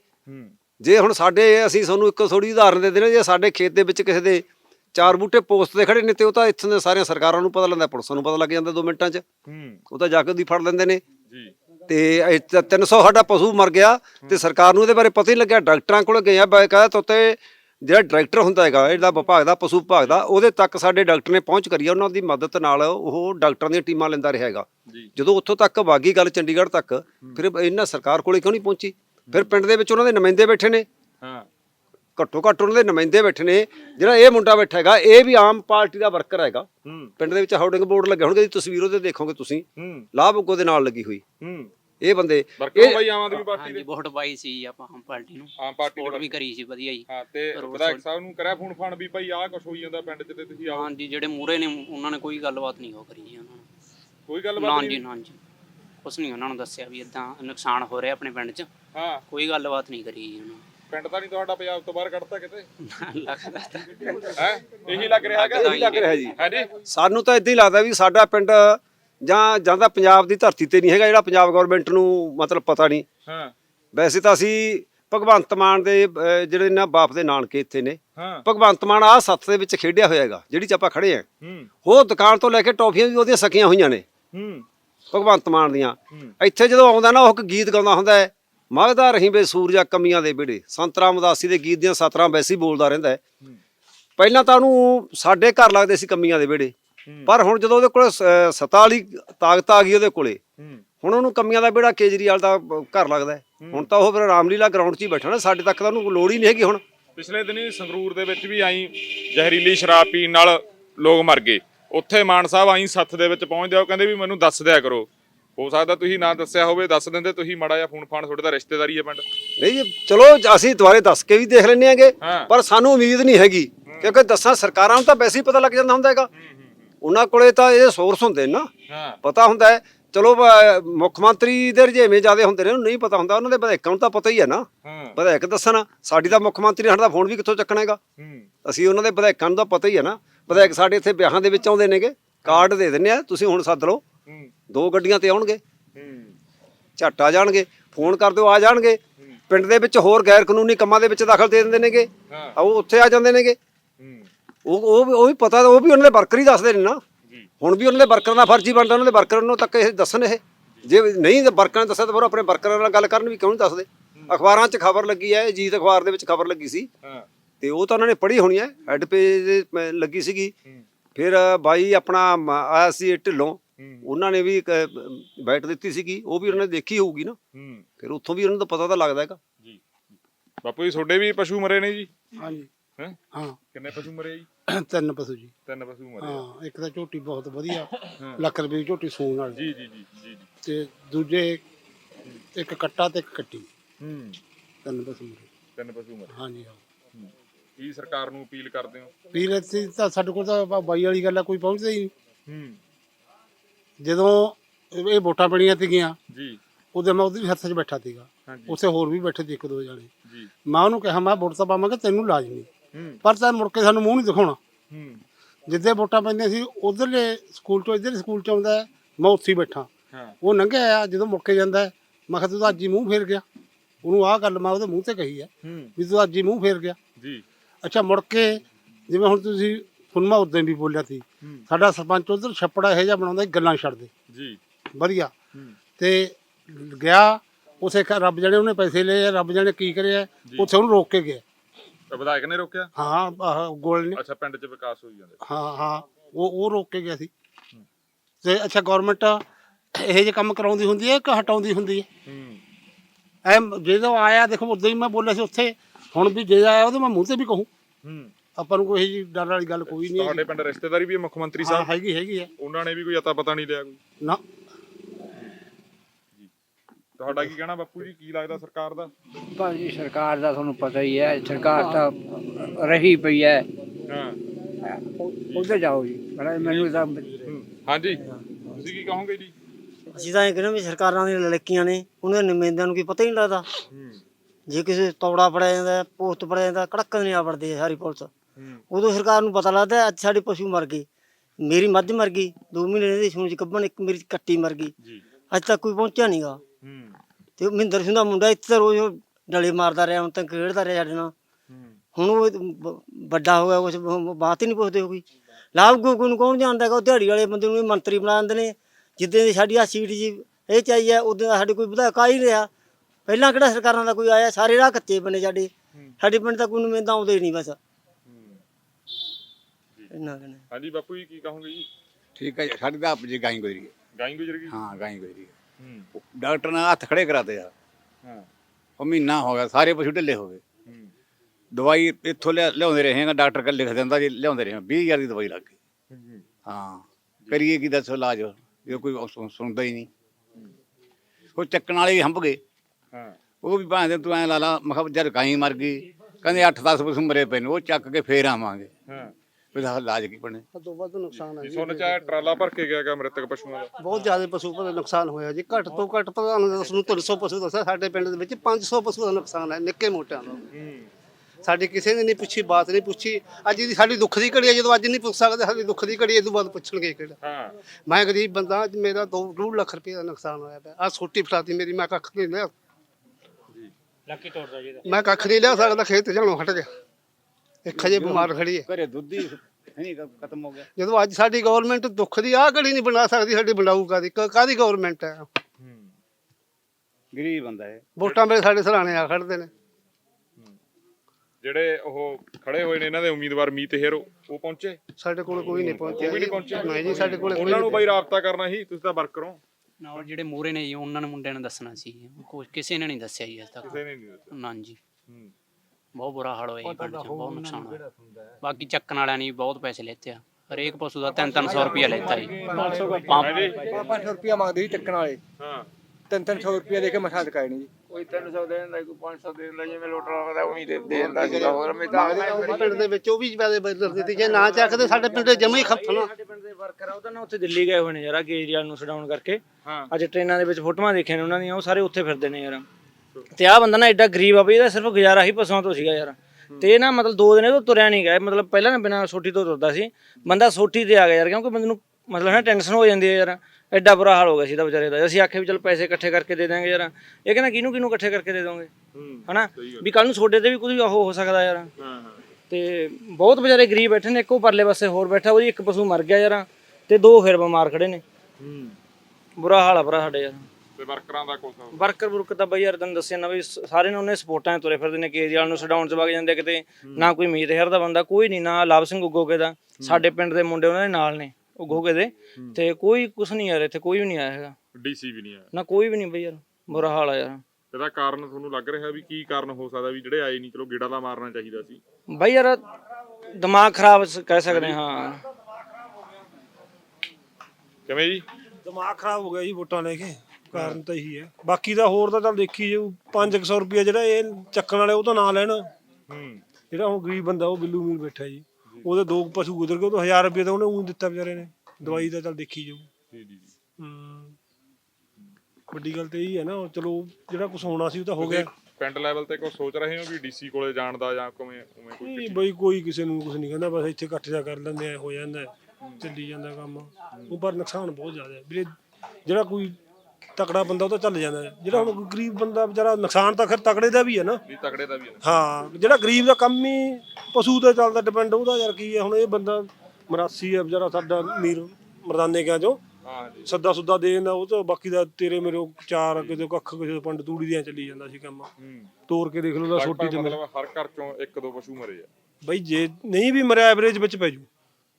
ਜੇ ਹੁਣ ਸਾਡੇ ਅਸੀਂ ਤੁਹਾਨੂੰ ਇੱਕ ਥੋੜੀ ਉਦਾਹਰਨ ਦੇ ਦੇਣਾ ਜੇ ਸਾਡੇ ਖੇਤ ਦੇ ਵਿੱਚ ਕਿਸੇ ਦੇ ਚਾਰ ਬੂਟੇ ਪੋਸਟ ਤੇ ਖੜੇ ਨੇ ਤੇ ਉਹ ਤਾਂ ਇੱਥੋਂ ਦੇ ਸਾਰੀਆਂ ਸਰਕਾਰਾਂ ਨੂੰ ਪਤਾ ਲੈਂਦਾ ਪੁਲਿਸ ਨੂੰ ਪਤਾ ਲੱਗ ਜਾਂਦਾ 2 ਮਿੰਟਾਂ 'ਚ। ਹੂੰ। ਉਹ ਤਾਂ ਜਾ ਕੇ ਉਹਦੀ ਫੜ ਲੈਂਦੇ ਨੇ। ਜੀ। ਤੇ ਇਹ ਤਾਂ 300 ਸਾਡਾ ਪਸ਼ੂ ਮਰ ਗਿਆ ਤੇ ਸਰਕਾਰ ਨੂੰ ਇਹਦੇ ਬਾਰੇ ਪਤਾ ਹੀ ਲੱਗਿਆ। ਡਾਕਟਰਾਂ ਕੋਲ ਗਏ ਆ ਬਾਕਾਇਦਾ ਤੌਰ ਤੇ ਜਿਹੜਾ ਡਾਇਰੈਕਟਰ ਹੁੰਦਾ ਹੈਗਾ ਇਹਦਾ ਵਿਭਾਗ ਦਾ ਪਸ਼ੂ ਵਿਭਾਗ ਦਾ ਉਹਦੇ ਤੱਕ ਸਾਡੇ ਡਾਕਟਰ ਨੇ ਪਹੁੰਚ ਕਰੀ ਆ ਉਹਨਾਂ ਦੀ ਮਦਦ ਨਾਲ ਉਹ ਡਾਕਟਰਾਂ ਦੀਆਂ ਟੀਮਾਂ ਲੈਂਦਾ ਰਿਹਾ ਹੈਗਾ। ਜਦੋਂ ਉੱਥੋਂ ਤੱਕ ਵਾਗੀ ਗੱਲ ਚੰਡੀਗੜ੍ਹ ਤੱਕ ਫਿਰ ਇਹਨਾਂ ਸਰਕਾਰ ਕੋਲੇ ਕਿਉਂ ਨਹੀਂ ਪਹੁੰਚੀ? ਫਿਰ ਪਿੰਡ ਦੇ ਵਿੱਚ ਉਹਨਾਂ ਦੇ ਨੁਮਾਇੰਦੇ ਬੈਠੇ ਨੇ। ਹਾਂ। ਘੱਟੋ ਘੱਟ ਉਹਨਾਂ ਦੇ ਨੁਮਾਇੰਦੇ ਬੈਠੇ ਨੇ ਜਿਹੜਾ ਇਹ ਮੁੰਡਾ ਬੈਠਾ ਹੈਗਾ ਇਹ ਵੀ ਆਮ ਪਾਰਟੀ ਦਾ ਵਰਕਰ ਹੈਗਾ। ਹੂੰ। ਪਿੰਡ ਦੇ ਵਿੱਚ ਹਾਊਡਿੰਗ ਬੋਰਡ ਲੱਗੇ ਹੋਣਗੇ ਦੀ ਤਸਵੀਰ ਉਹਦੇ ਦੇਖੋਗੇ ਤੁਸੀਂ। ਹੂੰ। ਲਾਭ ਉਗੋ ਦੇ ਨਾਲ ਲੱਗੀ ਹੋਈ। ਹੂੰ। ਇਹ ਬੰਦੇ ਵਰਕਰ ਬਾਈ ਆਮ ਆਦਮੀ ਪਾਰਟੀ ਹਾਂਜੀ ਦੇ ਵੋਟ ਪਾਈ ਸੀ ਆਪਾਂ ਆਮ ਪਾਰਟੀ ਨੂੰ। ਆਮ ਪਾਰਟੀ ਵੋਟ ਵੀ ਕਰੀ ਸੀ ਵਧੀਆ ਜੀ। ਹਾਂ ਤੇ ਵਿਧਾਇਕ ਸਾਹਿਬ ਨੂੰ ਕਰਿਆ ਫੋਨ ਫਾਨ ਵੀ ਭਾਈ ਆਹ ਕੁਝ ਹੋਈ ਜਾਂਦਾ ਪਿੰਡ 'ਚ ਤੇ ਤੁਸੀਂ ਆਓ। ਹਾਂਜੀ ਜਿਹੜੇ ਮੂਰੇ ਨੇ ਉਹਨਾਂ ਨੇ ਕੋਈ ਗੱਲਬਾਤ ਨਹੀਂ ਉਹ ਕਰੀ ਜੀ ਉਹਨਾਂ ਨੇ। ਕੋਈ ਗੱਲਬਾਤ ਜੀ ਨਹੀਂ? ਨਾ ਜੀ। ਕੁਛ ਨਹੀਂ ਉਹਨਾਂ ਨੂੰ ਦੱਸਿਆ ਵੀ ਇਦਾਂ ਨੁਕਸਾਨ ਹੋ ਰਿਹਾ ਆਪਣੇ ਪਿੰਡ 'ਚ। ਹਾਂ। ਕੋਈ ਗੱਲਬਾਤ ਨਹੀਂ ਕਰੀ ਜੀ ਉਹਨਾਂ ਪਿੰਡ ਤਾਂ ਨਹੀਂ ਤੁਹਾਡਾ ਪੰਜਾਬ ਤੋਂ ਬਾਹਰ ਕੱਢਤਾ ਕਿਤੇ? ਨੇ ਲੱਗਦਾ ਹੈ? ਇਹੀ ਲੱਗ ਰਿਹਾ ਹੈਗਾ? ਇਹੀ ਲੱਗ ਰਿਹਾ ਜੀ। ਹਾਂਜੀ? ਸਾਨੂੰ ਤਾਂ ਇਦਾਂ ਹੀ ਲੱਗਦਾ ਵੀ ਸਾਡਾ ਪਿੰਡ ਜਾਂ ਜਾਂਦਾ ਪੰਜਾਬ ਦੀ ਧਰਤੀ ਤੇ ਨਹੀਂ ਹੈਗਾ ਜਿਹੜਾ ਪੰਜਾਬ ਗਵਰਨਮੈਂਟ ਨੂੰ ਮਤਲਬ ਪਤਾ ਨਹੀਂ। ਹਾਂ। ਵੈਸੇ ਤਾਂ ਅਸੀਂ ਭਗਵੰਤ ਮਾਨ ਦੇ ਜਿਹੜੇ ਇਹਨਾਂ ਬਾਪ ਦੇ ਨਾਨਕੇ ਇੱਥੇ ਨੇ ਭਗਵੰਤ ਮਾਨ ਆਹ ਸੱਤ ਦੇ ਵਿੱਚ ਖੇਡਿਆ ਹੋਇਆ ਹੈਗਾ ਜਿਹੜੀ ਚ ਆਪਾਂ ਖੜੇ ਆ ਹੂੰ। ਉਹ ਦੁਕਾਨ ਤੋਂ ਲੈ ਕੇ ਟੌਫੀਆਂ ਵੀ ਉਹਦੀਆਂ ਸਕੀਆਂ ਹੋਈਆਂ ਨੇ। ਹੂੰ। ਭਗਵੰਤ ਮਾਨ ਦੀਆਂ। ਇੱਥੇ ਜਦੋਂ ਆਉਂਦਾ ਨਾ ਉਹ ਇੱਕ ਗੀਤ ਗਾਉਂਦਾ ਹੁੰਦਾ ਹੈ ਮਗਦਾ ਰਹੀਂ ਬੇ ਸੂਰਜਾ ਕਮੀਆਂ ਦੇ ਵਿੜੇ ਸੰਤਰਾ ਮਦਾਸੀ ਦੇ ਗੀਤ ਦੀਆਂ ਸਤਰਾਂ ਵੈਸੀ ਬੋਲਦਾ ਰਹਿੰਦਾ ਹੈ। ਪਹਿਲਾਂ ਤਾਂ ਉਹਨੂੰ ਸਾਡੇ ਘਰ ਲੱਗਦੇ ਸੀ ਕਮੀਆਂ ਦੇ ਵਿੜੇ ਪਰ ਹੁਣ ਜਦੋਂ ਉਹਦੇ ਕੋਲ ਸ- ਸੱਤਾ ਵਾਲੀ ਤਾਕਤ ਆ ਗਈ ਉਹਦੇ ਕੋਲੇ ਹੁਣ ਉਹਨੂੰ ਕਮੀਆਂ ਦਾ ਵਿਹੜਾ ਕੇਜਰੀਵਾਲ ਦਾ ਘਰ ਲੱਗਦਾ। ਹੁਣ ਤਾਂ ਉਹ ਫਿਰ ਰਾਮਲੀਲਾ ਗਰਾਊਂਡ 'ਚ ਹੀ ਬੈਠਾ ਨਾ ਸਾਡੇ ਤੱਕ ਤਾਂ ਉਹਨੂੰ ਲੋੜ ਹੀ ਨਹੀਂ ਹੈਗੀ ਹੁਣ। ਪਿਛਲੇ ਦਿਨੀ ਸੰਗਰੂਰ ਦੇ ਵਿੱਚ ਵੀ ਆਈ ਜ਼ਹਿਰੀਲੀ ਸ਼ਰਾਬ ਪੀਣ ਨਾਲ ਲੋਕ ਮਰ ਗਏ। ਉੱਥੇ ਮਾਨ ਸਾਹਿਬ ਆਈ ਸੱਥ ਦੇ ਵਿੱਚ ਪਹੁੰਚਦੇ ਆ, ਉਹ ਕਹਿੰਦੇ ਵੀ ਮੈਨੂੰ ਦੱਸ ਦਿਆ ਕਰੋ। ਹੋ ਸਕਦਾ ਤੁਸੀਂ ਨਾ ਦੱਸਿਆ ਹੋਵੇ ਦੱਸ ਦਿੰਦੇ ਤੁਸੀਂ ਮਾੜਾ ਜਿਹਾ ਫੋਨ ਫਾਨ ਤੁਹਾਡੇ ਦਾ ਰਿਸ਼ਤੇਦਾਰੀ ਹੈ ਪਿੰਡ। ਨਹੀਂ ਜੀ ਚਲੋ ਅਸੀਂ ਦੁਬਾਰੇ ਦੱਸ ਕੇ ਵੀ ਦੇਖ ਲੈਂਦੇ ਆਂਗੇ ਹਾਂ। ਪਰ ਸਾਨੂੰ ਉਮੀਦ ਨਹੀਂ ਹੈਗੀ ਕਿਉਂਕਿ ਦੱਸਾਂ ਸਰਕਾਰਾਂ ਨੂੰ ਤਾਂ ਵੈਸੇ ਹੀ ਪਤਾ ਲੱਗ ਜਾਂਦਾ ਹੁੰਦਾ ਹੈਗਾ। ਉਹਨਾਂ ਕੋਲੇ ਤਾਂ ਇਹ ਸੋਰਸ ਹੁੰਦੇ ਨੇ ਨਾ। ਹਾਂ। ਪਤਾ ਹੁੰਦਾ ਹੈ ਚਲੋ ਅਹ, ਮੁੱਖ ਮੰਤਰੀ ਦੇ ਰਜੇਵੇਂ ਜਿਆਦੇ ਹੁੰਦੇ ਨੇ ਉਹਨੂੰ ਨਹੀਂ ਪਤਾ ਹੁੰਦਾ ਉਹਨਾਂ ਦੇ ਵਿਧਾਇਕਾਂ ਨੂੰ ਤਾਂ ਪਤਾ ਹੀ ਹੈ ਨਾ। ਹਾਂ। ਵਿਧਾਇਕ ਦੱਸਣ ਸਾਡੀ ਤਾਂ ਮੁੱਖ ਮੰਤਰੀ ਸਾਡਾ ਫੋਨ ਵੀ ਕਿੱਥੋਂ ਚੱਕਣਾ ਹੈਗਾ। ਹੂੰ। ਅਸੀਂ ਉਹਨਾਂ ਦੇ ਵਿਧਾਇਕਾਂ ਨੂੰ ਤਾਂ ਪਤਾ ਹੀ ਹੈ ਨਾ। ਵਿਧਾਇਕ ਸਾਡੇ ਇੱਥੇ ਵਿਆਹਾਂ ਦੇ ਵਿੱਚ ਆਉਂਦੇ ਨੇਗੇ ਕਾਰਡ ਦੇ ਦਿੰਨੇ ਆ ਤੁਸੀਂ ਹੁਣ ਸੱਦ ਲਓ। ਹੂੰ। ਦੋ ਗੱਡੀਆਂ ਤੇ ਆਉਣਗੇ। ਹੂੰ। ਝੱਟ ਆ ਜਾਣਗੇ ਫੋਨ ਕਰ ਦਿਓ ਆ ਜਾਣਗੇ। ਪਿੰਡ ਦੇ ਵਿੱਚ ਹੋਰ ਗੈਰ ਕਾਨੂੰਨੀ ਕੰਮਾਂ ਦੇ ਵਿੱਚ ਦਖਲ ਦੇ ਦਿੰਦੇ ਨੇਗੇ। ਉਹ ਉੱਥੇ ਆ ਜਾਂਦੇ ਨੇਗੇ। ਹੂੰ। ਉਹ ਉਹ ਵੀ ਉਹ ਵੀ ਪਤਾ ਉਹ ਵੀ ਉਹਨਾਂ ਦੇ ਵਰਕਰ ਹੀ ਦੱਸਦੇ ਨੇ ਨਾ। ਹੁਣ ਵੀ ਉਹਨਾਂ ਦੇ ਵਰਕਰਾਂ ਦਾ ਫਰਜ਼ ਹੀ ਬਣਦਾ ਉਹਨਾਂ ਦੇ ਵਰਕਰਾਂ ਨੂੰ ਤੱਕ ਇਹ ਦੱਸਣ ਇਹ। ਜੇ। ਨਹੀਂ ਤਾਂ ਵਰਕਰਾਂ ਨੇ ਦੱਸਿਆ ਤਾਂ ਫਿਰ ਆਪਣੇ ਵਰਕਰਾਂ ਨਾਲ ਗੱਲ ਕਰਨ ਵੀ ਕਿਉਂ ਨਹੀਂ ਦੱਸਦੇ? ਅਖਬਾਰਾਂ 'ਚ ਖਬਰ ਲੱਗੀ ਹੈ ਜੀਤ ਅਖਬਾਰ ਦੇ ਵਿੱਚ ਖਬਰ ਲੱਗੀ ਸੀ। ਹਾਂ। ਤੇ ਉਹ ਤਾਂ ਉਹਨਾਂ ਨੇ ਪੜ੍ਹੀ ਹੋਣੀ ਹੈ ਹੈੱਡ ਪੇਜ ਲੱਗੀ ਸੀਗੀ। ਫਿਰ ਬਾਈ ਆਪਣਾ ਆਇਆ ਸੀ ਢਿੱਲੋਂ। ਉਹਨਾਂ ਨੇ ਵੀ ਬੈਠ ਦਿੱਤੀ ਸੀਗੀ ਉਹ ਵੀ ਉਹਨਾਂ ਨੇ ਦੇਖੀ ਹੋਊਗੀ ਨਾ। ਹੂੰ। ਫਿਰ ਉੱਥੋਂ ਵੀ ਉਹਨਾਂ ਨੂੰ ਪਤਾ ਤਾਂ ਲੱਗਦਾ ਹੈਗਾ। ਜੀ। ਬਾਪੂ ਜੀ ਤੁਹਾਡੇ ਵੀ ਪਸ਼ੂ ਮਰੇ ਨੇ ਜੀ? ਹਾਂਜੀ। ਹੈ? ਹਾਂ। ਕਿੰਨੇ ਪਸ਼ੂ ਮਰੇ ਜੀ? ਤਿੰਨ ਪਸ਼ੂ ਜੀ। ਤਿੰਨ ਪਸ਼ੂ ਮਰੇ ਆ। ਹਾਂ ਇੱਕ ਤਾਂ ਝੋਟੀ ਬਹੁਤ ਵਧੀਆ। ਲੱਖ ਰੁਪਏ ਦੀ ਝੋਟੀ ਸੂਣ ਵਾਲੀ। ਜੀ ਜੀ ਜੀ ਜੀ ਜੀ। ਤੇ ਦੂਜੇ ਇੱਕ ਕੱਟਾ ਤੇ ਇੱਕ ਕੱਟੀ। ਹੂੰ। ਤਿੰਨ ਪਸ਼ੂ ਮੇਰੇ। ਤਿੰਨ ਪਸ਼ੂ ਮਰੇ। ਹਾਂਜੀ ਹਾਂ। ਹੂੰ। ਕੀ ਸਰਕਾਰ ਨੂੰ ਅਪੀਲ ਕਰਦੇ ਹੋ? ਤਾਂ ਸਾਡੇ ਕੋਲ ਤਾਂ ਬਾਈ ਵਾਲੀ ਗੱਲ ਆ ਕੋਈ ਪਹੁੰਚਦਾ ਹੀ ਨਹੀਂ। ਹੂੰ। ਜਦੋਂ ਇਹ ਵੋਟਾਂ ਬਣੀਆਂ ਸੀਗੀਆਂ ਜੀ। ਉਹਦੇ ਮੈਂ ਉਹਦੇ ਵੀ ਹੱਥ 'ਚ ਬੈਠਾ ਸੀਗਾ ਉੱਥੇ ਹੋਰ ਵੀ ਬੈਠੇ ਸੀ ਇੱਕ ਦੋ ਜਣੇ। ਜੀ। ਮੈਂ ਉਹਨੂੰ ਕਿਹਾ ਮੈਂ ਵੋਟ ਤਾਂ ਪਾਵਾਂਗਾ ਤੈਨੂੰ ਲਾਜ਼ਮੀ ਪਰ ਤਾਂ ਮੁੜ ਕੇ ਸਾਨੂੰ ਮੂੰਹ ਨਹੀਂ ਦਿਖਾਉਣਾ। ਜਿੱਦੇ ਵੋਟਾਂ ਪੈਂਦੀਆਂ ਸੀ ਉਧਰਲੇ ਸਕੂਲ ਚੋਂ ਇੱਧਰਲੇ ਸਕੂਲ ਚ ਆਉਂਦਾ ਮੈਂ ਉੱਥੇ ਹੀ ਬੈਠਾ। ਉਹ ਲੰਘਿਆ ਆ ਜਦੋਂ ਮੁੜ ਕੇ ਜਾਂਦਾ ਮੈਂ ਕਿਹਾ ਤੂੰ ਤਾਂ ਅੱਜ ਹੀ ਮੂੰਹ ਫੇਰ ਗਿਆ। ਉਹਨੂੰ ਆਹ ਗੱਲ ਮੈਂ ਉਹਦੇ ਮੂੰਹ ਤੇ ਕਹੀ ਹੈ ਹੂੰ। ਵੀ ਤੂੰ ਅੱਜ ਹੀ ਮੂੰਹ ਫੇਰ ਗਿਆ। ਜੀ। ਅੱਛਾ ਮੁੜ ਕੇ ਜਿਵੇਂ ਹੁਣ ਤੁਸੀਂ ਤੁਹਾਨੂੰ ਮੈਂ ਉਦੋਂ ਵੀ ਬੋਲਿਆ ਸੀ ਸਾਡਾ ਸਰਪੰਚ ਉਧਰ ਛੱਪੜਾ ਇਹੋ ਜਿਹਾ ਬਣਾਉਂਦਾ ਸੀ, ਗੱਲਾਂ ਛੱਡਦੇ। ਜੀ। ਵਧੀਆ। ਤੇ ਗਿਆ ਉਸੇ ਘਰ ਰੱਬ ਜਾਣੇ ਉਹਨੇ ਪੈਸੇ ਲਏ ਆ, ਰੱਬ ਜਾਣੇ ਕੀ ਕਰਿਆ ਉੱਥੇ ਉਹਨੂੰ ਰੋਕ ਕੇ ਗਿਆ। ਤਾਂ ਵਿਧਾਇਕ ਨੇ ਰੋਕਿਆ? ਹਾਂ ਆਹ ਗੋਲ ਨੇ। ਅੱਛਾ ਪਿੰਡ 'ਚ ਵਿਕਾਸ ਹੋਈ ਜਾਂਦੇ। ਹਾਂ ਹਾਂ ਉਹ ਉਹ ਰੋਕ ਕੇ ਗਿਆ ਸੀ। ਤੇ ਅੱਛਾ ਗਵਰਨਮੈਂਟ ਇਹੋ ਜਿਹੇ ਕੰਮ ਕਰਾਉਂਦੀ ਹੁੰਦੀ ਹੈ ਕਿ ਹਟਾਉਂਦੀ ਹੁੰਦੀ ਹੈ? ਹੂੰ। ਐ ਜਦੋਂ ਆਇਆ ਦੇਖੋ ਉਦੋਂ ਹੀ ਮੈਂ ਬੋਲਿਆ ਸੀ ਉੱਥੇ ਹੁਣ ਵੀ ਜੇ ਆਇਆ ਉਹਦੇ ਮੈਂ ਮੂੰਹ ਤੇ ਵੀ ਕਹੂੰ। ਹੂੰ। ਆਪਾਂ ਨੂੰ ਕੋਈ ਜੀ ਡਰ ਵਾਲੀ ਗੱਲ ਕੋਈ ਨਹੀਂ ਤੁਹਾਡੇ ਪਿੰਡ ਰਿਸ਼ਤੇਦਾਰੀ ਵੀ ਹੈ ਮੁੱਖ ਮੰਤਰੀ ਹਾਂ ਸਾਹਿਬ। ਹੈਗੀ ਹੈਗੀ ਹੈ। ਉਹਨਾਂ ਨੇ ਵੀ ਕੋਈ ਅਤਾ ਪਤਾ ਨਹੀਂ ਲਿਆ ਕੋਈ। ਨਾ। ਤੁਹਾਡਾ ਕੀ ਕਹਿਣਾ ਬਾਪੂ ਜੀ? ਕੀ ਲੱਗਦਾ ਸਰਕਾਰ ਦਾ? ਭਾਜੀ ਸਰਕਾਰ ਦਾ ਤੁਹਾਨੂੰ ਪਤਾ ਹੀ ਹੈ ਸਰਕਾਰ ਤਾਂ ਰਹੀ ਪਈ ਹੈ। ਹਾਂ। ਉਧਰ ਜਾਓ ਜੀ ਬੜਾ ਮੈਨੂੰ ਤਾਂ ਹੂੰ। ਹਾਂਜੀ। ਤੁਸੀਂ ਕੀ ਕਹੋਗੇ ਜੀ? ਅਸੀਂ ਤਾਂ ਇਹ ਕਹਿੰਦੇ ਵੀ ਸਰਕਾਰਾਂ ਦੀਆਂ ਲੜਕੀਆਂ ਨੇ ਉਹਨਾਂ ਦੇ ਨੁਮਾਇੰਦਿਆਂ ਨੂੰ ਕੀ ਪਤਾ ਹੀ ਨਹੀਂ ਲੱਗਦਾ। ਜੇ ਕਿਸੇ ਤੌੜਾ ਪੜਿਆ ਜਾਂਦਾ ਪੋਸਟ ਪੜਿਆ ਜਾਂਦਾ ਕੜਕ ਨਹੀਂ ਆ ਵੜਦੀ ਹੈ ਸਾਰੀ ਪੁਲਿਸ। ਉਦੋਂ ਸਰਕਾਰ ਨੂੰ ਪਤਾ ਲੱਗਦਾ ਅੱਜ ਸਾਡੇ ਪਸ਼ੂ ਮਰ ਗਏ। ਮੇਰੀ ਮੱਝ ਮਰ ਗਈ 2 ਮਹੀਨੇ ਦੀ ਸੂਣ ਚ ਕੱਬਣ ਇੱਕ ਮੇਰੀ ਕੱਟੀ ਮਰ ਗਈ। ਜੀ। ਅੱਜ ਤੱਕ ਕੋਈ ਪਹੁੰਚਿਆ ਨਹੀਂਗਾ ਹੂੰ। ਤੇ ਮਹਿੰਦਰ ਸਿੰਘ ਦਾ ਮੁੰਡਾ ਇੱਥੇ ਤਾਂ ਰੋਜ਼ ਉਹ ਡਲੇ ਮਾਰਦਾ ਰਿਹਾ ਹੁਣ ਤੱਕ ਖੇਡਦਾ ਰਿਹਾ ਸਾਡੇ ਨਾਲ। ਹੁਣ ਉਹ ਬ- ਵੱਡਾ ਹੋ ਗਿਆ ਕੁਛ ਬ- ਬਾਤ ਹੀ ਨਹੀਂ ਪੁੱਛਦੇ ਹੋ ਕੋਈ। ਲਾਭ ਗੋਗੂ ਨੂੰ ਕੌਣ ਜਾਣਦਾ ਹੈਗਾ? ਉਹ ਦਿਹਾੜੀ ਵਾਲੇ ਬੰਦੇ ਨੂੰ ਵੀ ਮੰਤਰੀ ਬਣਾ ਦਿੰਦੇ ਨੇ। ਜਿੱਦਾਂ ਦੀ ਸਾਡੀ ਆ ਸੀਟ ਜੀ ਇਹ ਚਾਹੀਏ ਹੈ ਉਦੋਂ ਦਾ ਸਾਡੇ ਕੋਈ ਵਿਧਾਇਕ ਆ ਹੀ ਨਹੀਂ ਰਿਹਾ। ਪਹਿਲਾਂ ਕਿਹੜਾ ਸਰਕਾਰਾਂ ਦਾ ਕੋਈ ਆਇਆ? ਸਾਰੇ ਰਾਹ ਕੱਚੇ ਬਣੇ ਸਾਡੇ। ਸਾਡੇ ਪਿੰਡ ਤਾਂ ਕੋਈ ਨੁਮਾਇੰਦਾ ਆਉਂਦੇ ਹੀ ਨਹੀਂ ਬਸ। ਇੰਨਾ ਕਹਿੰਦੇ ਹਾਂਜੀ ਬਾਪੂ ਜੀ ਕੀ ਕਹੋਗੇ ਜੀ? ਠੀਕ ਹੈ ਜੀ, ਸਾਡੀ ਤਾਂ ਆਪ ਜੀ ਗਾਈ ਗੁਜ਼ਰੀ ਹੈ। ਗਾਈ ਗੁਜਰ ਗਈ? ਹਾਂ ਗਾਈ ਗੁਜ਼ਰੀ ਹੈ। ਹੂੰ। ਡਾਕਟਰ ਨੇ ਹੱਥ ਖੜੇ ਕਰਾਤੇ ਆ। ਹਾਂ। ਉਹ ਮਹੀਨਾ ਹੋ ਗਿਆ ਸਾਰੇ ਪਸ਼ੂ ਢਿੱਲੇ ਹੋ ਗਏ। ਹੂੰ। ਦਵਾਈ ਇੱਥੋਂ ਲਿਆ- ਲਿਆਉਂਦੇ ਰਹੇਗਾ ਡਾਕਟਰ ਕੱਲ ਲਿਖ ਦਿੰਦਾ ਜੀ ਲਿਆਉਂਦੇ ਰਹੇ 20000 ਦੀ ਦਵਾਈ ਲੱਗ ਗਈ। ਹੂੰ ਹਾਂ। ਕਰੀਏ ਕੀ ਦੱਸੋ ਇਲਾਜ? ਇਹ ਕੋਈ ਉਹ ਸੁਣ- ਸੁਣਦਾ ਹੀ ਨਹੀਂ। ਉਹ ਚੱਕਣ ਵਾਲੇ ਵੀ ਹੰਭ ਗਏ। ਹਾਂ। ਉਹ ਵੀ ਭਾਂਦੇ ਤੂੰ ਐ ਲਾ ਲਾ ਮੈਂ ਕਿਹਾ ਜਦ ਗਾਈ ਮਰ ਗਈ ਕਹਿੰਦੇ 8-10 ਪਸ਼ੂ ਮਰੇ ਪਏ ਨੇ ਉਹ ਚੱਕ ਕੇ ਫੇਰ ਆਵਾਂਗੇ। ਹਾਂ। ਇਹਦਾ ਇਲਾਜ ਕੀ ਬਣੇ? ਤੋਂ ਵੱਧ ਨੁਕਸਾਨ ਹੈ ਜੀ। ਸੁਣ ਚਾਹ ਟਰਾਲਾ ਭਰ ਕੇ ਗਿਆ ਗਾ ਮ੍ਰਿਤਕ ਪਸ਼ੂਆਂ ਦਾ। ਬਹੁਤ ਜ਼ਿਆਦਾ ਪਸ਼ੂ ਦਾ ਨੁਕਸਾਨ ਹੋਇਆ ਜੀ। ਘੱਟ ਤੋਂ ਘੱਟ ਪ੍ਰਧਾਨ ਨੇ ਨੂੰ 300 ਪਸ਼ੂ ਦੱਸਿਆ ਸਾਡੇ ਪਿੰਡ ਦੇ ਵਿੱਚ 500 ਪਸ਼ੂ ਦਾ ਨੁਕਸਾਨ ਹੈ ਨਿੱਕੇ ਮੋਟਿਆਂ ਦਾ ਸਾਡੀ ਕਿਸੇ ਨੇ ਨਹੀਂ ਪੁੱਛੀ ਬਾਤ ਨਹੀਂ ਪੁੱਛੀ। ਅੱਜ ਦੀ ਸਾਡੀ ਦੁੱਖ ਦੀ ਘੜੀ ਹੈ ਜਦੋਂ ਅੱਜ ਨਹੀਂ ਪੁੱਛ ਸਕਦੇ ਸਾਡੀ ਦੁੱਖ ਦੀ ਘੜੀ ਇਹ ਤੋਂ ਬਾਅਦ ਪੁੱਛਣਗੇ ਕਿਹੜਾ। ਹਾਂ। ਮੈਂ ਗਰੀਬ ਬੰਦਾ ਅੱਜ ਮੇਰਾ 2 ਲੱਖ ਰੁਪਏ ਦਾ ਨੁਕਸਾਨ ਹੋਇਆ ਪਿਆ। ਆ ਛੋਟੀ ਫਲਾਤੀ ਮੇਰੀ ਮੈਂ ਕੱਖ ਨਹੀਂ ਲਿਆ। ਲੱਕੀ ਤੋੜਦਾ ਜੀ ਮੈਂ ਕੱਖ ਨਹੀਂ ਲਿਆ ਸਕਦਾ ਖੇਤ ਜਾਣੋਂ ਹਟ ਗਿਆ। ਇੱਕ ਹਜੇ ਬਿਮਾਰ ਖੜੀ ਹੈ। ਘਰੇ ਦੁੱਧ ਹੀ ਨਹੀਂ ਖਤਮ ਹੋ ਗਿਆ। ਜਦੋਂ ਅੱਜ ਸਾਡੀ ਗਵਰਨਮੈਂਟ ਦੁੱਖ ਦੀ ਆਹ ਘੜੀ ਨਹੀਂ ਬਣਾ ਸਕਦੀ ਸਾਡੀ ਬਣਾਊ ਕਾਦੀ ਕਾਦੀ ਗਵਰਨਮੈਂਟ ਹੈ? ਗਰੀਬ ਬੰਦਾ ਹੈ ਵੋਟਾਂ ਵੇਲੇ ਸਾਡੇ ਸਰਾਣੇ ਆ ਖੜਦੇ ਨੇ। ਜਿਹੜੇ ਉਹ ਖੜੇ ਹੋਏ ਨੇ ਇਹਨਾਂ ਦੇ ਉਮੀਦਵਾਰ ਮੀਤ ਹੇਰੋ ਉਹ ਪਹੁੰਚੇ? ਸਾਡੇ ਕੋਲ ਕੋਈ ਨਹੀਂ ਪਹੁੰਚਿਆ ਉਹ ਵੀ ਨਹੀਂ ਪਹੁੰਚੇ? ਨਹੀਂ ਜੀ ਸਾਡੇ ਕੋਲ ਕੋਈ ਉਹਨਾਂ ਨੂੰ ਬਾਈ ਰਾਬਤਾ ਕਰਨਾ ਸੀ ਤੁਸੀਂ ਤਾਂ ਵਰਕਰ ਹੋ ਨਾਲ ਜਿਹੜੇ ਮੂਰੇ ਨੇ ਜੀ ਉਹਨਾਂ ਨੇ ਮੁੰਡਿਆਂ ਨੇ ਦੱਸਣਾ ਸੀ। ਕੋਈ ਕਿਸੇ ਨੇ ਨਹੀਂ ਦੱਸਿਆ ਜੀ ਅਜੇ ਤੱਕ। ਕਿਸੇ ਨੇ ਨਹੀਂ ਦੱਸਿਆ। ਨਾ ਜੀ। ਹੂੰ। ਬਹੁਤ ਬੁਰਾ ਹਾਲ ਹੋਇਆ ਜੀ ਪਿੰਡ 'ਚ ਬਹੁਤ ਨੁਕਸਾਨ ਹੋਇਆ। ਬਾਕੀ ਚੱਕਣ ਵਾਲਿਆਂ ਨੇ ਵੀ ਬਹੁਤ ਪੈਸੇ ਲੈਤੇ ਆ। ਹਰੇਕ ਪਸ਼ੂ ਦਾ 3-300 ਰੁਪਇਆ ਲੈਤਾ ਜੀ। ਪੰਪ 500 ਰੁਪਿਆ ਮੰਗਦੇ ਸੀ ਟੱਕਣ ਵਾਲੇ। ਹਾਂ। 3-300 ਰੁਪਿਆ ਦੇ ਕੇ ਮਠਾ ਨਹੀਂ ਜੀ। ਕੋਈ 300 ਦੇਣ ਦਾ ਕੋਈ 500 ਦੇਣ ਦਾ ਜਿਵੇਂ ਲੋਟਰ ਲੱਗਦਾ ਉਹੀ ਦੇ ਦੇ ਦਿੰਦਾ ਸੀਗਾ। ਹੋਰ ਮੈਂ ਤਾਂ ਪਿੰਡ ਦੇ ਵਿੱਚ ਉਹ ਵੀ ਜ਼ਿਆਦਾ ਬਦਲ ਦਿੱਤੀ ਜੇ ਨਾ ਚੱਕਦੇ ਸਾਡੇ ਪਿੰਡ ਦੇ ਜਮਾ ਹੀ ਖੱਫਣਾ ਸਾਡੇ ਪਿੰਡ ਦੇ ਵਰਕਰ ਆ ਉਹ ਤਾਂ ਨਾ ਉੱਥੇ ਦਿੱਲੀ ਗਏ ਹੋਏ ਨੇ ਯਾਰ ਕੇਜਰੀਵਾਲ ਨੂੰ ਛਡਾਉਣ ਕਰਕੇ। ਹਾਂ। ਅੱਜ ਟ੍ਰੇਨਾਂ ਦੇ ਵਿੱਚ ਫੋਟੋਆਂ ਦੇਖੀਆਂ ਨੇ ਉਹਨਾਂ ਦੀਆਂ ਉਹ ਸਾਰੇ ਉੱਥੇ ਫਿਰਦੇ ਨੇ ਯਾਰ। ਤੇ ਆਹ ਬੰਦਾ ਨਾ ਐਡਾ ਗਰੀਬ ਆ ਬਈ ਇਹਦਾ ਸਿਰਫ ਗੁਜ਼ਾਰਾ ਹੀ ਪਸ਼ੂਆਂ ਤੋਂ ਸੀਗਾ ਯਾਰ। ਤੇ ਇਹ ਨਾ ਮਤਲਬ ਦੋ ਦਿਨ ਇਹ ਤੋਂ ਤੁਰਿਆ ਨਹੀਂ ਗਿਆ। ਇਹ ਮਤਲਬ ਪਹਿਲਾਂ ਨਾ ਬਿਨਾਂ ਸੋਟੀ ਤੋਂ ਤੁਰਦਾ ਸੀ। ਬੰਦਾ ਸੋਟੀ ਤੇ ਆ ਗਿਆ ਯਾਰ ਕਿਉਂਕਿ ਬੰਦੇ ਨੂੰ ਮਤਲਬ ਨਾ ਟੈਨਸ਼ਨ ਹੋ ਜਾਂਦੀ ਹੈ ਯਾਰ। ਐਡਾ ਬੁਰਾ ਹਾਲ ਹੋ ਗਿਆ ਸੀ ਇਹਦਾ ਵਿਚਾਰੇ ਦਾ। ਅਸੀਂ ਆਖੇ ਵੀ ਚਲ ਪੈਸੇ ਇਕੱਠੇ ਕਰਕੇ ਦੇ ਦਾਂਗੇ ਯਾਰ। ਇਹ ਕਹਿੰਦਾ ਕਿਹਨੂੰ ਕਿਹਨੂੰ ਇਕੱਠੇ ਕਰਕੇ ਦੇ ਦੋਗੇ? ਹਨਾ? ਵੀ ਕੱਲ ਨੂੰ ਛੋਡੇ ਤੇ ਵੀ ਕੁਝ ਉਹ ਹੋ ਸਕਦਾ ਯਾਰ। ਹਾਂ ਹਾਂ। ਤੇ ਬਹੁਤ ਵਿਚਾਰੇ ਗਰੀਬ ਬੈਠੇ ਨੇ। ਇੱਕੋ ਪਰਲੇ ਪਾਸੇ ਹੋਰ ਬੈਠਾ ਉਹਦੀ ਇੱਕ ਪਸ਼ੂ ਮਰ ਗਿਆ ਯਾਰ। ਤੇ ਦੋ ਫਿਰ ਬਿਮਾਰ ਖੜੇ ਨੇ। ਹੂੰ। ਬੁਰਾ ਹਾਲ ਆ ਭਰਾ ਸਾਡੇ ਯਾਰ। ਤੇ ਵਰਕਰਾਂ ਦਾ ਕੋਸਾ ਵਰਕਰ ਵਰਕ ਤਾਂ ਬਈ ਯਾਰ ਤੈਨੂੰ ਦੱਸਿਆ ਨਾ ਵੀ ਸ- ਸਾਰੇ ਨੇ ਉਹਨੇ ਸਪੋਰਟਾਂ 'ਚ ਤੁਰੇ ਫਿਰਦੇ ਨੇ ਕੇਜਰੀਵਾਲ ਨੂੰ ਛਡਾਉਣ ਚ ਵਗ ਜਾਂਦੇ ਕਿਤੇ ਨਾ ਕੋਈ ਮੀਤ ਹੈਰ ਦਾ ਬੰਦਾ ਕੋਈ ਨਹੀਂ ਨਾ ਲਵ ਸਿੰਘ ਉਗੋਗੇ ਦਾ ਸਾਡੇ ਪਿੰਡ ਦੇ ਮੁੰਡੇ ਉਹਨਾਂ ਦੇ ਨਾਲ ਨੇ ਉਗੋਗੇ ਦੇ ਤੇ ਕੋਈ ਕੁਛ ਨਹੀਂ ਯਾਰ ਇੱਥੇ ਕੋਈ ਵੀ ਨਹੀਂ ਆਇਆ ਹੈਗਾ। ਡੀਸੀ ਵੀ ਨਹੀਂ ਆਇਆ। ਨਾ ਕੋਈ ਵੀ ਨਹੀਂ ਬਈ ਯਾਰ ਬੁਰਾ ਹਾਲ ਆ ਯਾਰ। ਇਹਦਾ ਕਾਰਨ ਤੁਹਾਨੂੰ ਲੱਗ ਰਿਹਾ ਵੀ ਕੀ ਕਾਰਨ ਹੋ ਸਕਦਾ ਵੀ ਜਿਹੜੇ ਆਏ ਨਹੀਂ ਚਲੋ ਗੇੜਾ ਤਾਂ ਮਾਰਨਾ ਚਾਹੀਦਾ ਸੀ। ਬਈ ਯਾਰ ਦਿਮਾਗ ਖਰਾਬ ਕਹਿ ਸਕਦੇ ਹਾਂ। ਕਿਵੇਂ ਜੀ? ਦਿਮਾਗ ਖਰਾਬ ਹੋ ਗਿਆ ਜੀ ਵੋਟਾਂ ਲੈ ਕੇ। ਕਾਰਨ ਤਾਂ ਇਹੀ ਹੈ। ਬਾਕੀ ਦਾ ਹੋਰ ਤਾਂ ਚੱਲ ਦੇਖੀ ਜਾਊ 500 ਰੁਪਏ ਜਿਹੜਾ ਇਹ ਚੱਕਣ ਵਾਲੇ ਉਹ ਤਾਂ ਨਾ ਲੈਣ। ਹੂੰ। ਜਿਹੜਾ ਹੁਣ ਗਰੀਬ ਬੰਦਾ ਉਹ ਬਿੱਲੂ ਮੀਲ ਬੈਠਾ ਜੀ। ਉਹਦੇ ਦੋ ਪਸ਼ੂ ਗੁਜ਼ਰ ਗਏ ਉਹ ਤਾਂ 1000 ਰੁਪਏ ਤਾਂ ਉਹਨੇ ਉਹ ਦਿੱਤਾ ਵਿਚਾਰੇ ਨੇ। ਦਵਾਈ ਦਾ ਚੱਲ ਦੇਖੀ ਜਾਊ। ਜੀ ਜੀ ਜੀ। ਹੂੰ। ਵੱਡੀ ਗੱਲ ਤੇ ਇਹੀ ਹੈ ਨਾ ਚਲੋ ਜਿਹੜਾ ਕੁਝ ਹੋਣਾ ਸੀ ਉਹ ਤਾਂ ਹੋ ਗਿਆ। ਪਿੰਡ ਲੈਵਲ ਤੇ ਕੋਈ ਸੋਚ ਰਹੇ ਹੋ ਵੀ ਡੀਸੀ ਕੋਲੇ ਜਾਣ ਦਾ ਜਾਂ ਕਿਵੇਂ ਉਵੇਂ ਕੋਈ ਨਹੀਂ ਬਈ ਕੋਈ ਕਿਸੇ ਨੂੰ ਕੁਝ ਨਹੀਂ ਕਹਿੰਦਾ ਬਸ ਇੱਥੇ ਇਕੱਠ ਜਾ ਕਰ ਲੈਂਦੇ ਆ ਹੋ ਜਾਂਦਾ ਚੱਲੀ ਜਾਂਦਾ ਕੰਮ। ਉਹ ਪਰ ਨੁਕਸਾਨ ਬਹੁਤ ਜ਼ਿਆਦਾ ਹੈ। ਵੀਰੇ ਜਿਹੜਾ ਕੋਈ ਤਕੜਾ ਬੰਦਾ ਉਹ ਤਾਂ ਚੱਲ ਜਾਂਦਾ ਹੈ। ਜਿਹੜਾ ਹੁਣ ਗਰੀਬ ਬੰਦਾ ਵਿਚਾਰਾ ਨੁਕਸਾਨ ਤਾਂ ਫਿਰ ਤਕੜੇ ਦਾ ਵੀ ਹੈ ਨਾ। ਵੀ ਤਗੜੇ ਦਾ ਵੀ ਹੈ ਹਾਂ ਜਿਹੜਾ ਗਰੀਬ ਦਾ ਕੰਮ ਹੀ ਪਸ਼ੂ ਤੇ ਚੱਲਦਾ ਡਿਪੈਂਡ ਉਹਦਾ ਯਾਰ ਕੀ ਹੈ ਹੁਣ ਇਹ ਬੰਦਾ ਮਰਾਸੀ ਹੈ ਵਿਚਾਰਾ ਸਾਡਾ ਅਮੀਰ ਮਰਦਾਨੇ ਕਿਆਂ ਚੋਂ। ਹਾਂ ਜੀ। ਸੱਦਾ ਸੁੱਦਾ ਦੇ ਦਿੰਦਾ ਉਹ ਤਾਂ ਬਾਕੀ ਦਾ ਤੇਰੇ ਮੇਰੇ ਉਹ ਚਾਰ ਕਿਤੇ ਕੱਖ ਕਿਸੇ ਪੰਡ ਤੂੜੀ ਦੀਆਂ ਚੱਲੀ ਜਾਂਦਾ ਸੀ ਕੰਮ। ਹੂੰ। ਤੋੜ ਕੇ ਦੇਖ ਲਓ ਉਹਦਾ ਛੋਟੀ ਤੇ ਮਤਲਬ ਹਰ ਘਰ ਚੋਂ ਇੱਕ ਦੋ ਪਸ਼ੂ ਮਰੇ ਆ। ਬਈ ਜੇ ਨਹੀਂ ਵੀ ਮਰਿਆ ਐਵਰੇਜ ਵਿੱਚ ਪੈ ਜੂ।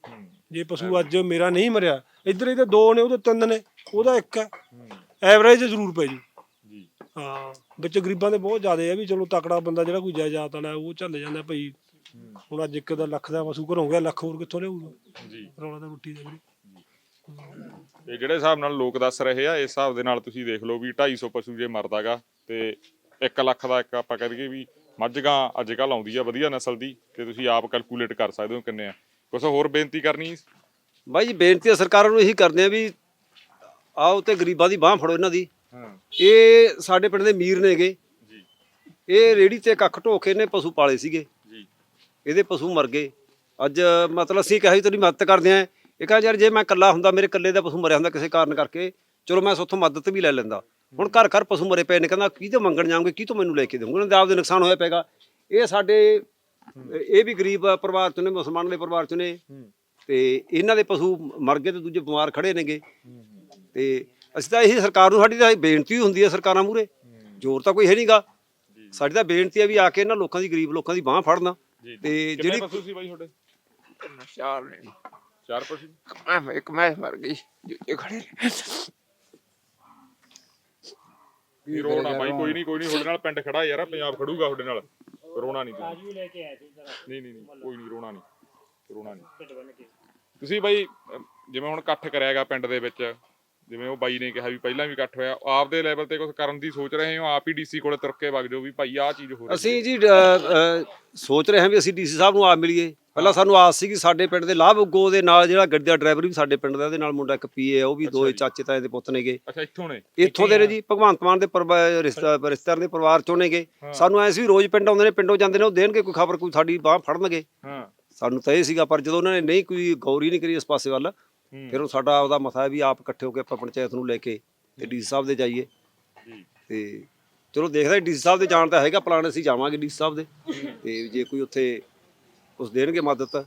ਹੂੰ। ਜੇ ਪਸ਼ੂ ਅੱਜ ਮੇਰਾ ਨਹੀਂ ਮਰਿਆ ਇੱਧਰ ਇਹਦੇ ਦੋ ਨੇ ਉਹਦੇ ਤਿੰਨ ਨੇ ਉਹਦਾ ਇੱਕ ਹੈ। ਹੂੰ। ਐਵਰੇਜ ਜ਼ਰੂਰ ਪੈ ਜੂ। ਜੀ। ਹਾਂ ਵਿੱਚ ਗਰੀਬਾਂ ਦੇ ਬਹੁਤ ਜ਼ਿਆਦਾ ਆ ਵੀ ਚਲੋ ਤਕੜਾ ਬੰਦਾ ਜਿਹੜਾ ਕੋਈ ਜਾਇਦਾਦ ਵਾਲਾ ਉਹ ਚੱਲ ਜਾਂਦਾ ਭਈ ਹੁਣ ਅੱਜ ਇੱਕ ਦਾ ਲੱਖ ਦਾ ਪਸ਼ੂ ਘਰੋਂ ਗਿਆ ਲੱਖ ਹੋਰ ਕਿੱਥੋਂ ਲਿਆਊਗਾ? ਜੀ। ਰੌਲਾ ਤਾਂ ਰੋਟੀ ਦਾ ਵੀਰੇ ਤੇ ਜਿਹੜੇ ਹਿਸਾਬ ਨਾਲ ਲੋਕ ਦੱਸ ਰਹੇ ਆ ਇਸ ਹਿਸਾਬ ਦੇ ਨਾਲ ਤੁਸੀਂ ਦੇਖ ਲਓ ਵੀ 250 ਪਸ਼ੂ ਜੇ ਮਰਦਾਗਾ ਤੇ 1 ਲੱਖ ਦਾ ਇੱਕ ਆਪਾਂ ਕਹਿ ਦਈਏ ਵੀ ਮੱਝਗਾਂ ਅੱਜ ਕੱਲ ਆਉਂਦੀ ਆ ਵਧੀਆ ਨਸਲ ਦੀ ਤੇ ਤੁਸੀਂ ਆਪ ਕੈਲਕੂਲੇਟ ਕਰ ਸਕਦੇ ਹੋ ਕਿੰਨੇ ਆ। ਕੁਛ ਹੋਰ ਬੇਨਤੀ ਕਰਨੀ? ਬਾਈ ਜੀ ਬੇਨਤੀ ਸਰਕਾਰਾਂ ਨੂੰ ਇਹੀ ਕਰਦੇ ਆ ਵੀ ਆਓ ਤੇ ਗਰੀਬਾਂ ਦੀ ਬਾਹ ਫੜੋ ਇਹਨਾਂ ਦੀ। ਇਹ ਸਾਡੇ ਪਿੰਡ ਦੇ ਮੀਰ ਨੇਗੇ। ਜੀ। ਇਹ ਰੇੜੀ ਤੇ ਕੱਖ ਢੋ ਕੇ ਇਹਨੇ ਪਸ਼ੂ ਪਾਲੇ ਸੀਗੇ। ਜੀ। ਇਹਦੇ ਪਸ਼ੂ ਮਰ ਗਏ। ਅੱਜ ਮਤਲਬ ਅਸੀਂ ਕਹੇ ਤੇਰੀ ਮਦਦ ਕਰਦੇ ਆਂ। ਇਹ ਕਹਾਂ ਯਾਰ ਜੇ ਮੈਂ ਇਕੱਲਾ ਹੁੰਦਾ ਮੇਰੇ ਇਕੱਲੇ ਦਾ ਪਸ਼ੂ ਮਰਿਆ ਹੁੰਦਾ ਕਿਸੇ ਕਾਰਨ ਕਰਕੇ ਚਲੋ ਮੈਂ ਸੋਥੋਂ ਮਦਦ ਵੀ ਲੈ ਲੈਂਦਾ। ਹੁਣ ਘਰ ਘਰ ਪਸ਼ੂ ਮਰੇ ਪਏ ਨੇ। ਕਹਿੰਦਾ ਕੀ ਤੋਂ ਮੰਗਣ ਜਾਓਗੇ? ਕੀ ਤੋਂ ਮੈਨੂੰ ਲੈ ਕੇ ਦੇਵੋਗੇ ਉਹਨਾਂ ਦੇ ਆਪਦੇ ਨੁਕਸਾਨ ਹੋਇਆ ਪੈਗਾ ਇਹ ਸਾਡੇ ਇਹ ਵੀ ਗਰੀਬ ਪਰਿਵਾਰ ਚੋਂ ਨੇ ਮੁਸਲਮਾਨ ਦੇ ਪਰਿਵਾਰ ਚੋਂ ਨੇ। ਤੇ ਇਹਨਾਂ ਦੇ ਪਸ਼ੂ ਮਰ ਗਏ ਤੇ ਦੂਜੇ ਬਿਮਾਰ ਖੜੇ ਨੇਗੇ। ਤੇ ਅਸੀਂ ਤਾਂ ਇਹੀ ਸਰਕਾਰ ਨੂੰ ਸਾਡੀ ਤਾਂ ਇਹ ਬੇਨਤੀ ਹੁੰਦੀ ਹੈ ਸਰਕਾਰਾਂ ਮੂਰੇ ਜ਼ੋਰ ਤਾਂ ਕੋਈ ਹੈ ਨਹੀਂਗਾ ਸਾਡੀ ਤਾਂ ਬੇਨਤੀ ਹੈ ਵੀ ਆ ਕੇ ਇਹਨਾਂ ਲੋਕਾਂ ਦੀ ਗਰੀਬ ਲੋਕਾਂ ਦੀ ਬਾਹ ਫੜਨਾ। ਤੇ ਕਿੰਨੇ ਜਿਹੜੀ ਪਸ਼ੂ ਸੀ ਬਾਈ ਤੁਹਾਡੇ? ਚਾਰ ਨੇ ਚਾਰ ਪਸ਼ੂ? ਮੈਂ ਇੱਕ ਮੈਂ ਮਰ ਗਈ ਦੂਜੇ ਖੜੇ ਨੇ। ਨਹੀਂ ਰੋਣਾ ਬਾਈ ਕੋਈ ਨਹੀਂ ਕੋਈ ਨਹੀਂ ਤੁਹਾਡੇ ਨਾਲ ਪਿੰਡ ਖੜਾ ਯਾਰ ਪੰਜਾਬ ਖੜੂਗਾ ਤੁਹਾਡੇ ਨਾਲ। ਰੋਣਾ ਨਹੀਂ ਤੁਸੀਂ। ਲੈ ਕੇ ਆਏ ਸੀ ਨਹੀਂ ਨਹੀਂ ਨਹੀਂ ਕੋਈ ਨਹੀਂ ਰੋਣਾ ਨਹੀਂ ਰੋਣਾ ਨਹੀਂ। ਤੁਸੀਂ ਬਾਈ ਜਿਵੇਂ ਹੁਣ ਇਕੱਠ ਕਰਿਆਗਾ ਪਿੰਡ ਦੇ ਵਿੱਚ ਜਿਵੇਂ ਉਹ ਬਾਈ ਨੇ ਕਿਹਾ ਵੀ ਪਹਿਲਾਂ ਵੀ ਇਕੱਠ ਹੋਇਆ ਆਪਦੇ ਲੈਵਲ ਤੇ ਕੁਝ ਕਰਨ ਦੀ ਸੋਚ ਰਹੇ ਹੋ ਆਪ ਹੀ ਡੀਸੀ ਕੋਲੇ ਤੁਰ ਕੇ ਵਗ ਜਾਓ ਵੀ ਭਾਈ ਆਹ ਚੀਜ਼ ਹੋ ਰਹੀ ਅਸੀਂ ਜੀ ਸੋਚ ਰਹੇ ਹਾਂ ਵੀ ਅਸੀਂ ਡੀਸੀ ਸਾਹਿਬ ਨੂੰ ਆਪ ਮਿਲੀਏ। ਪਹਿਲਾਂ ਸਾਨੂੰ ਆਸ ਸੀ ਕਿ ਸਾਡੇ ਪਿੰਡ ਦੇ ਲਾਭ ਉਗੋ ਦੇ ਨਾਲ ਜਿਹੜਾ ਗੱਡੀ ਦਾ ਡਰਾਈਵਰ ਵੀ ਸਾਡੇ ਪਿੰਡ ਦਾ ਉਹਦੇ ਨਾਲ ਮੁੰਡਾ ਇੱਕ ਪੀਏ ਉਹ ਵੀ ਦੋਏ ਚਾਚੇ ਤਾਏ ਦੇ ਪੁੱਤ ਨੇਗੇ। ਅੱਛਾ ਇੱਥੋਂ ਨੇ? ਇੱਥੋਂ ਦੇ ਨੇ ਜੀ ਭਗਵੰਤ ਮਾਨ ਦੇ ਰਿਸ਼ਤਾ- ਰਿਸ਼ਤੇਦਾਰ ਦੇ ਪਰਿਵਾਰ ਚੋਂ ਨੇਗੇ। ਸਾਨੂੰ ਐਂ ਸੀ ਵੀ ਰੋਜ਼ ਪਿੰਡ ਆਉਂਦੇ ਨੇ ਪਿੰਡੋਂ ਜਾਂਦੇ ਨੇ ਉਹ ਦੇਣਗੇ ਕੋਈ ਖਬਰ ਕੋਈ ਸਾਡੀ ਬਾਹ ਫੜਨਗੇ। ਹਾਂ। ਸਾਨੂੰ ਤਾਂ ਇਹ ਸੀਗਾ ਪਰ ਜਦੋਂ ਉਹਨਾਂ ਨੇ ਨਹੀਂ ਕੋਈ ਗੌਰ ਹੀ ਨਹੀਂ ਕਰੀ ਇਸ ਪਾਸੇ ਵੱਲ ਫਿਰ ਉਹ ਸਾਡਾ ਆਪਦਾ ਮਸਾ ਵੀ ਆਪ ਇਕੱਠੇ ਹੋ ਕੇ ਆਪਾਂ ਪੰਚਾਇਤ ਨੂੰ ਲੈ ਕੇ ਤੇ ਡੀਸੀ ਸਾਹਿਬ ਦੇ ਜਾਈਏ। ਤੇ ਚਲੋ ਦੇਖਦੇ ਡੀਸੀ ਸਾਹਿਬ ਦੇ ਜਾਣ ਤਾਂ ਹੈਗਾ ਪਲਾਨ ਅਸੀਂ ਜਾਵਾਂਗੇ ਡੀਸੀ ਸਾਹਿਬ ਦੇ। ਤੇ ਜੇ ਕੋਈ ਉੱਥੇ ਉਸ ਦੇਣਗੇ ਮਦਦ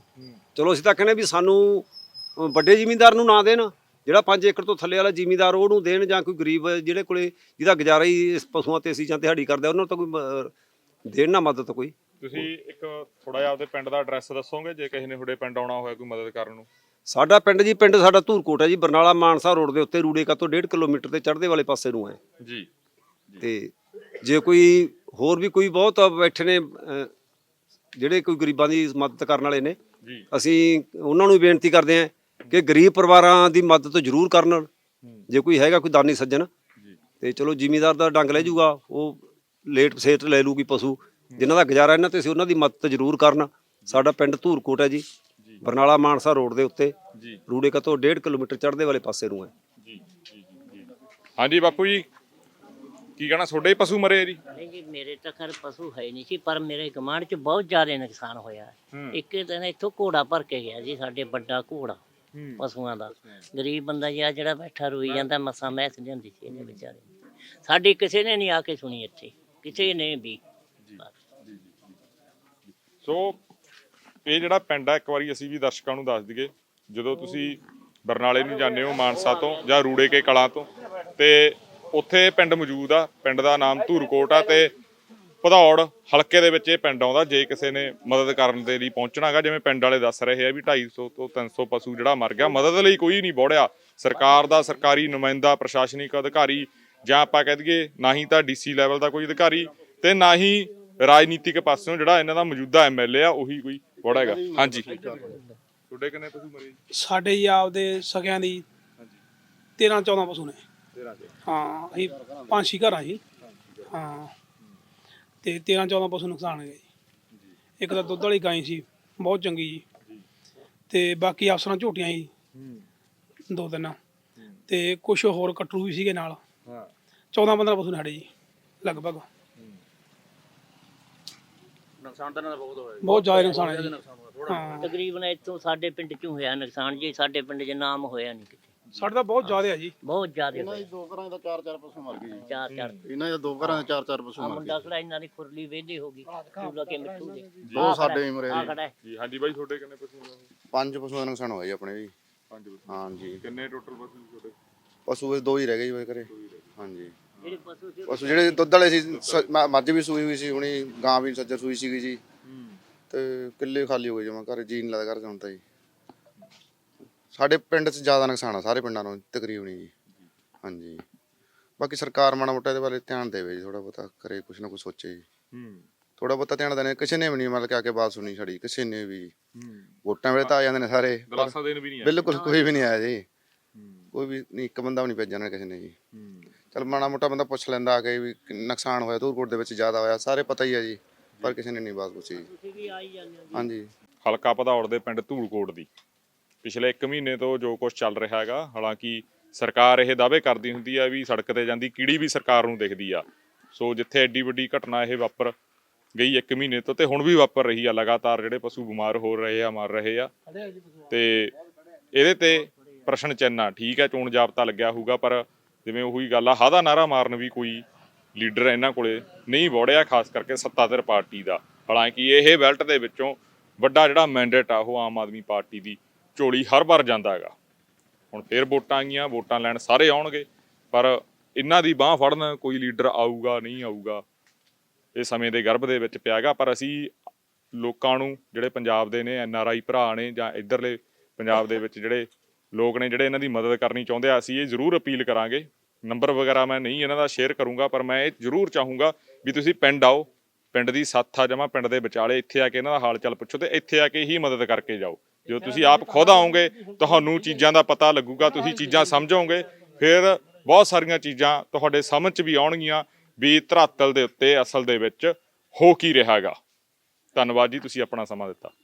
ਚਲੋ ਅਸੀਂ ਤਾਂ ਕਹਿੰਦੇ ਵੀ ਸਾਨੂੰ ਵੱਡੇ ਜ਼ਿਮੀਂਦਾਰ ਨੂੰ ਨਾ ਦੇਣ। ਜਿਹੜਾ 5 ਏਕੜ ਤੋਂ ਥੱਲੇ ਵਾਲਾ ਜ਼ਿਮੀਂਦਾਰ ਉਹਨੂੰ ਦੇਣ ਜਾਂ ਕੋਈ ਗਰੀਬ ਜਿਹੜੇ ਕੋਲੇ ਜਿਹਦਾ ਗੁਜ਼ਾਰਾ ਹੀ ਇਸ ਪਸ਼ੂਆਂ ਤੇ ਅਸੀਂ ਜਾਂ ਦਿਹਾੜੀ ਕਰਦੇ ਉਹਨਾਂ ਨੂੰ ਤਾਂ ਕੋਈ ਦੇਣ ਨਾ ਮਦਦ ਕੋਈ। ਤੁਸੀਂ ਇੱਕ ਥੋੜਾ ਜਿਹਾ ਆਪਦੇ ਪਿੰਡ ਦਾ ਐਡਰੈਸ ਦੱਸੋਗੇ ਜੇ ਕਿਸੇ ਨੇ ਤੁਹਾਡੇ ਪਿੰਡ ਆਉਣਾ ਹੋਇਆ ਕੋਈ ਮਦਦ ਕਰਨ ਨੂੰ? ਸਾਡਾ ਪਿੰਡ ਜੀ ਪਿੰਡ ਸਾਡਾ ਧੂਰਕੋਟ ਹੈ ਜੀ ਬਰਨਾਲਾ ਮਾਨਸਾ ਰੋਡ ਦੇ ਉੱਤੇ ਰੂੜੇ ਕਾ ਤੋਂ 1.5 ਕਿਲੋਮੀਟਰ ਤੇ ਚੜ੍ਹਦੇ ਵਾਲੇ ਪਾਸੇ ਨੂੰ ਹੈ। ਜੀ। ਤੇ ਜੇ ਕੋਈ ਹੋਰ ਵੀ ਕੋਈ ਬਹੁਤ ਬੈਠੇ ਨੇ ਜਿਹੜੇ ਕੋਈ ਗਰੀਬਾਂ ਦੀ ਮਦਦ ਕਰਨ ਵਾਲੇ ਨੇ ਜੀ। ਅਸੀਂ ਉਹਨਾਂ ਨੂੰ ਵੀ ਬੇਨਤੀ ਕਰਦੇ ਹਾਂ ਕਿ ਗਰੀਬ ਪਰਿਵਾਰਾਂ ਦੀ ਮਦਦ ਜ਼ਰੂਰ ਕਰਨ। ਜੇ ਕੋਈ ਹੈਗਾ ਕੋਈ ਦਾਨੀ ਸੱਜਣ ਤੇ ਚਲੋ ਜ਼ਿਮੀਦਾਰ ਦਾ ਡੰਗ ਲੈ ਜਾਊਗਾ ਉਹ ਲੇਟ ਸੇਟ ਲੈ ਲੂਗੀ ਪਸ਼ੂ। ਜਿਨ੍ਹਾਂ ਦਾ ਗੁਜ਼ਾਰਾ ਇਹਨਾਂ ਤੇ ਸੀ ਉਹਨਾਂ ਦੀ ਮਦਦ ਜ਼ਰੂਰ ਕਰਨ। ਸਾਡਾ ਪਿੰਡ ਧੂਰਕੋਟ ਹੈ ਜੀ। ਬਰਨਾਲਾ ਮਾਨਸਾ ਰੋਡ ਦੇ ਉੱਤੇ। ਜੀ। ਰੂੜੇ ਕਾ ਤੋਂ 1.5 ਕਿਲੋਮੀਟਰ ਚੜ੍ਹਦੇ ਵਾਲੇ ਪਾਸੇ ਨੂੰ ਹੈ। ਜੀ ਜੀ ਜੀ ਹਾਂਜੀ ਬਾਪੂ ਜੀ ਕੀ ਕਹਿਣਾ? ਤੁਹਾਡੇ ਹੀ ਪਸ਼ੂ ਮਰੇ ਆ ਜੀ? ਨਹੀਂ ਜੀ ਮੇਰੇ ਤਾਂ ਘਰ ਪਸ਼ੂ ਹੈ ਨਹੀਂ ਸੀ ਪਰ ਮੇਰੇ ਗਮਾਂਡ 'ਚ ਬਹੁਤ ਜ਼ਿਆਦਾ ਨੁਕਸਾਨ ਹੋਇਆ। ਹੂੰ। ਇੱਕ ਦਿਨ ਇੱਥੋਂ ਘੋੜਾ ਭਰ ਕੇ ਗਿਆ ਜੀ ਸਾਡੇ ਵੱਡਾ ਘੋੜਾ। ਪਸ਼ੂਆਂ ਦਾ। ਗਰੀਬ ਬੰਦਾ ਜੀ ਆ ਜਿਹੜਾ ਬੈਠਾ ਰੋਈ ਜਾਂਦਾ ਮਸਾਂ ਮੈਸ ਲਿਆਂਦੀ ਸੀ ਇਹਨੇ ਵਿਚਾਰੇ। ਸਾਡੀ ਕਿਸੇ ਨੇ ਨਹੀਂ ਆ ਕੇ ਸੁਣੀ ਇੱਥੇ ਕਿਸੇ ਨੇ ਵੀ। ਸੋ ਇਹ ਜਿਹੜਾ ਪਿੰਡ ਆ, ਇੱਕ ਵਾਰੀ ਅਸੀਂ ਵੀ ਦਰਸ਼ਕਾਂ ਨੂੰ ਦੱਸ ਦਈਏ, ਜਦੋਂ ਤੁਸੀਂ ਬਰਨਾਲੇ ਨੂੰ ਜਾਂਦੇ ਹੋ ਮਾਨਸਾ ਤੋਂ ਜਾਂ ਰੂੜੇ ਕੇ ਕਲਾਂ ਤੋਂ, ਤੇ ਉੱਥੇ ਪਿੰਡ ਮੌਜੂਦ ਆ, ਪਿੰਡ ਦਾ ਨਾਮ ਧੂਰਕੋਟ ਆ ਤੇ ਭਦੌੜ ਹਲਕੇ ਦੇ ਵਿੱਚ ਇਹ ਪਿੰਡ ਆਉਂਦਾ, ਜੇ ਕਿਸੇ ਨੇ ਮਦਦ ਕਰਨ ਦੇ ਲਈ ਪਹੁੰਚਣਾਗਾ ਜਿਵੇਂ ਪਿੰਡ ਵਾਲੇ ਦੱਸ ਰਹੇ ਆ ਵੀ 250 ਤੋਂ 300 ਪਸ਼ੂ ਜਿਹੜਾ ਮਰ ਗਿਆ, ਮਦਦ ਲਈ ਕੋਈ ਨਹੀਂ ਬੋੜਿਆ। ਸਰਕਾਰ ਦਾ, ਸਰਕਾਰੀ ਨੁਮਾਇੰਦਾ, ਪ੍ਰਸ਼ਾਸਨਿਕ ਅਧਿਕਾਰੀ, ਜਾਂ ਆਪਾਂ ਕਹਿ ਦਈਏ ਨਾ ਹੀ ਤਾਂ ਡੀਸੀ ਲੈਵਲ ਦਾ ਕੋਈ ਅਧਿਕਾਰੀ ਤੇ ਨਾ ਹੀ ਰਾਜਨੀਤਿਕ ਪਾਸਿਓਂ ਜਿਹੜਾ ਇਹਨਾਂ ਦਾ ਮੌਜੂਦਾ ਐਮਐਲਏ ਆ, ਉਹੀ ਕੋਈ ਬੋੜਾ ਹੈਗਾ। ਹਾਂਜੀ। ਤੁਹਾਡੇ ਕਿੰਨੇ ਪਸ਼ੂ ਮਰੇ ਜੀ? ਸਾਡੇ ਜੀ ਆਪਦੇ ਸਕਿਆਂ ਦੀ 13 14 ਪਸ਼ੂ ਨੇ। 13 ਚ ਹਾਂ ਅਸੀਂ ਪੰਜ ਛੇ ਘਰ ਆ ਜੀ। ਹਾਂ। ਤੇ 13 14 ਪਸ਼ੂ ਨੁਕਸਾਨ ਗਏ ਜੀ। ਇੱਕ ਤਾਂ ਦੁੱਧ ਵਾਲੀ ਗਾਂ ਸੀ ਬਹੁਤ ਚੰਗੀ ਜੀ। ਤੇ ਬਾਕੀ ਅਫਸਰਾਂ ਝੋਟੀਆਂ ਸੀ। ਦੋ ਤਿੰਨ। ਤੇ ਕੁਝ ਹੋਰ ਕਟਰੂ ਵੀ ਸੀਗੇ ਨਾਲ। ਹਾਂ। 14 15 ਪਸ਼ੂ ਨੇ ਸਾਡੇ ਜੀ ਲਗਭਗ। ਨੁਕਸਾਨ ਤਾਂ ਇਹਨਾਂ ਦਾ ਬਹੁਤ ਹੋਇਆ ਬਹੁਤ ਜ਼ਿਆਦਾ ਨੁਕਸਾਨ ਹੈ ਜੀ। ਹਾਂ। ਤਕਰੀਬਨ ਇੱਥੋਂ ਸਾਡੇ ਪਿੰਡ 'ਚੋਂ ਹੋਇਆ ਨੁਕਸਾਨ ਜੀ ਸਾਡੇ ਪਿੰਡ 'ਚ ਨਾਮ ਹੋਇਆ ਨਹੀਂ ਕਿਤੇ। ਸਾਡੇ ਤਾਂ ਬਹੁਤ ਜ਼ਿਆਦਾ ਹੈ ਜੀ। ਬਹੁਤ ਜ਼ਿਆਦਾ ਇਹਨਾਂ ਹੋਇਆ ਦੇ ਦੋ ਘਰਾਂ ਦਾ ਚਾਰ ਚਾਰ ਪਸ਼ੂ ਮਰ ਗਏ ਜੀ। ਚਾਰ ਚਾਰ ਇਹਨਾਂ ਦੇ ਦੋ ਘਰਾਂ ਦੇ ਚਾਰ ਚਾਰ ਪਸ਼ੂ ਆ ਮਰ ਗਏ। ਮੁੰਡਾ ਖੜਾ ਇਹਨਾਂ ਦੀ ਖੁਰਲੀ ਵੇਲੇ ਹੋ ਗਈ। ਚੂਲਾ ਕੇ ਮਿੱਠੂ ਦੇ। ਦੋ ਸਾਡੇ ਵੀ ਮਰੇ ਆ ਜੀ। ਖੜਾ ਹੈ। ਜੀ ਹਾਂਜੀ ਬਾਈ ਤੁਹਾਡੇ ਕਿੰਨੇ ਪਸ਼ੂ ਮਰੇ ਪੰਜ ਪਸ਼ੂਆਂ ਦਾ ਨੁਕਸਾਨ ਹੋਇਆ ਜੀ ਆਪਣੇ ਵੀ। ਪੰਜ ਪਸ਼ੂ। ਹਾਂਜੀ। ਕਿੰਨੇ ਟੋਟਲ ਪਸ਼ੂ ਤੁਹਾਡੇ? ਪਸ਼ੂ ਇਹ ਦੋ ਹੀ ਰਹਿ ਗਏ ਜੀ ਮੇਰੇ ਘਰੇ। ਹਾਂਜੀ। ਪਸ਼ੂ ਜਿਹੜੇ ਦੁੱਧ ਵਾਲੇ ਸੀ ਸ- ਮ- ਮੱਝ ਵੀ ਸੂਈ ਹੋਈ ਸੀ ਹੁਣੀ ਗਾਂ ਵੀ ਸੱਜਰ ਸੂਈ ਸੀਗੀ ਜੀ। ਤੇ ਕਿੱਲੇ ਖਾਲੀ ਹੋ ਗਏ ਜਮਾ ਘਰ ਜੀ ਨਹੀਂ ਲੱਗਦਾ ਘਰ ਹੁਣ ਤਾਂ ਜੀ। ਸਾਡੇ ਪਿੰਡ 'ਚ ਜ਼ਿਆਦਾ ਨੁਕਸਾਨ ਆ ਸਾਰੇ ਪਿੰਡਾਂ ਨਾਲੋਂ ਤਕਰੀਬਨ ਹੀ ਜੀ। ਹਾਂਜੀ। ਬਾਕੀ ਸਰਕਾਰ ਮਾੜਾ ਮੋਟਾ ਇਹਦੇ ਬਾਰੇ ਧਿਆਨ ਦੇਵੇ ਜੀ ਥੋੜਾ ਬਹੁਤਾ ਕਰੇ ਕੁਛ ਨਾ ਕੁਛ ਸੋਚੇ ਜੀ। ਹੂੰ ਥੋੜਾ ਬਹੁਤਾ ਧਿਆਨ ਦੇਣੇ ਕਿਸੇ ਨੇ ਵੀ ਨਹੀਂ ਮਤਲਬ ਕਿ ਆ ਕੇ ਬਾਤ ਸੁਣੀ ਸਾਡੀ ਕਿਸੇ ਨੇ ਵੀ। ਵੋਟਾਂ ਵੇਲੇ ਤਾਂ ਆ ਜਾਂਦੇ ਨੇ ਸਾਰੇ। ਪਰ ਦਲਾਸਾ ਦੇਣ ਵੀ ਨਹੀਂ ਆਏ। ਬਿਲਕੁਲ ਕੋਈ ਵੀ ਨਹੀਂ ਆਇਆ ਜੀ। ਕੋਈ ਵੀ ਨਹੀਂ ਇੱਕ ਬੰਦਾ ਵੀ ਨਹੀਂ ਭੇਜਿਆ ਨਾ ਕਿਸੇ ਨੇ ਜੀ। ਚਲ ਮਾੜਾ ਮੋਟਾ ਬੰਦਾ ਪੁੱਛ ਲੈਂਦਾ ਆ ਕੇ ਵੀ ਨੁਕਸਾਨ ਹੋਇਆ ਧੂਰਕੋਟ ਦੇ ਵਿੱਚ ਜ਼ਿਆਦਾ ਹੋਇਆ ਸਾਰੇ ਪਤਾ ਹੀ ਆ ਜੀ ਪਰ ਕਿਸੇ ਨੇ ਨਹੀਂ ਬਾਤ ਪੁੱਛੀ ਜੀ। ਹਾਂਜੀ। ਹਲਕਾ ਭਦੌੜ ਦੇ ਪਿੰਡ ਧੂੜਕੋਟ ਦੀ। ਪਿਛਲੇ 1 ਮਹੀਨੇ ਤੋਂ ਜੋ ਕੁਝ ਚੱਲ ਰਿਹਾ ਹੈਗਾ ਹਾਲਾਂਕਿ ਸਰਕਾਰ ਇਹ ਦਾਅਵੇ ਕਰਦੀ ਹੁੰਦੀ ਆ ਵੀ ਸੜਕ ਤੇ ਜਾਂਦੀ ਕੀੜੀ ਵੀ ਸਰਕਾਰ ਨੂੰ ਦਿਖਦੀ ਆ। ਸੋ ਜਿੱਥੇ ਐਡੀ ਵੱਡੀ ਘਟਨਾ ਇਹ ਵਾਪਰ ਗਈ 1 ਮਹੀਨੇ ਤੋਂ ਤੇ ਹੁਣ ਵੀ ਵਾਪਰ ਰਹੀ ਆ ਲਗਾਤਾਰ ਜਿਹੜੇ ਪਸ਼ੂ ਬਿਮਾਰ ਹੋ ਰਹੇ ਆ ਮਰ ਰਹੇ ਆ। ਤੇ ਇਹਦੇ ਤੇ ਪ੍ਰਸ਼ਨ ਚਿੰਨ੍ਹ ਆ ਠੀਕ ਹੈ ਚੋਣ ਜਾਬਤਾ ਲੱਗਿਆ ਹੋਊਗਾ ਪਰ ਜਿਵੇਂ ਉਹੀ ਗੱਲ ਆ ਹਾਦਾ ਨਾਰਾ ਮਾਰਨ ਵੀ ਕੋਈ ਲੀਡਰ ਇਹਨਾਂ ਕੋਲੇ, ਨਹੀਂ ਵੜਿਆ ਖਾਸ ਕਰਕੇ ਸੱਤਾਧਰ ਪਾਰਟੀ ਦਾ। ਹਾਲਾਂਕਿ ਇਹ ਬੈਲਟ ਦੇ ਵਿੱਚੋਂ ਵੱਡਾ ਜਿਹੜਾ ਮੈਂਡੇਟ ਆ, ਉਹ ਆਮ ਆਦਮੀ ਪਾਰਟੀ ਦੀ ਝੋਲੀ ਹਰ ਵਾਰ ਜਾਂਦਾ ਹੈਗਾ। ਹੁਣ ਫੇਰ ਵੋਟਾਂ ਆਈਆਂ, ਵੋਟਾਂ ਲੈਣ ਸਾਰੇ ਆਉਣਗੇ, ਪਰ ਇਹਨਾਂ ਦੀ ਬਾਹ ਫੜਨ ਕੋਈ ਲੀਡਰ ਆਊਗਾ, ਨਹੀਂ ਆਊਗਾ, ਇਹ ਸਮੇਂ ਦੇ ਗਰਭ ਦੇ ਵਿੱਚ ਪਿਆ ਪਿਆਗਾ ਪਰ ਅਸੀਂ ਲੋਕਾਂ ਨੂੰ, ਜਿਹੜੇ ਪੰਜਾਬ ਦੇ ਨੇ, ਐਨ ਆਰ ਆਈ ਭਰਾ ਨੇ ਜਾਂ ਇਧਰਲੇ ਪੰਜਾਬ ਦੇ ਵਿੱਚ ਜਿਹੜੇ ਲੋਕ ਨੇ, ਜਿਹੜੇ ਇਹਨਾਂ ਦੀ ਮਦਦ ਕਰਨੀ ਚਾਹੁੰਦੇ ਆ, ਅਸੀਂ ਇਹ ਜ਼ਰੂਰ ਅਪੀਲ ਕਰਾਂਗੇ ਨੰਬਰ ਵਗੈਰਾ ਮੈਂ ਨਹੀਂ ਇਹਨਾਂ ਦਾ ਸ਼ੇਅਰ ਕਰੂੰਗਾ ਪਰ ਮੈਂ ਇਹ ਜ਼ਰੂਰ ਚਾਹੂੰਗਾ ਵੀ ਤੁਸੀਂ ਪਿੰਡ ਆਓ ਪਿੰਡ ਦੀ ਸੱਥ ਆ ਜਮਾ ਪਿੰਡ ਦੇ ਵਿਚਾਲੇ ਇੱਥੇ ਆ ਕੇ ਇਹਨਾਂ ਦਾ ਹਾਲ ਚਾਲ ਪੁੱਛੋ ਤੇ ਇੱਥੇ ਆ ਕੇ ਹੀ ਮਦਦ ਕਰਕੇ ਜਾਓ। ਜਦੋਂ ਤੁਸੀਂ ਆਪ ਖੁਦ ਆਓਗੇ ਤੁਹਾਨੂੰ ਚੀਜ਼ਾਂ ਦਾ ਪਤਾ ਲੱਗੂਗਾ ਤੁਸੀਂ ਚੀਜ਼ਾਂ ਸਮਝੋਗੇ ਫਿਰ ਬਹੁਤ ਸਾਰੀਆਂ ਚੀਜ਼ਾਂ ਤੁਹਾਡੇ ਸਮਝ 'ਚ ਵੀ ਆਉਣਗੀਆਂ ਵੀ ਧਰਾਤਲ ਦੇ ਉੱਤੇ ਅਸਲ ਦੇ ਵਿੱਚ ਹੋ ਕੀ ਰਿਹਾ ਹੈਗਾ। ਧੰਨਵਾਦ ਜੀ ਤੁਸੀਂ ਆਪਣਾ ਸਮਾਂ ਦਿੱਤਾ।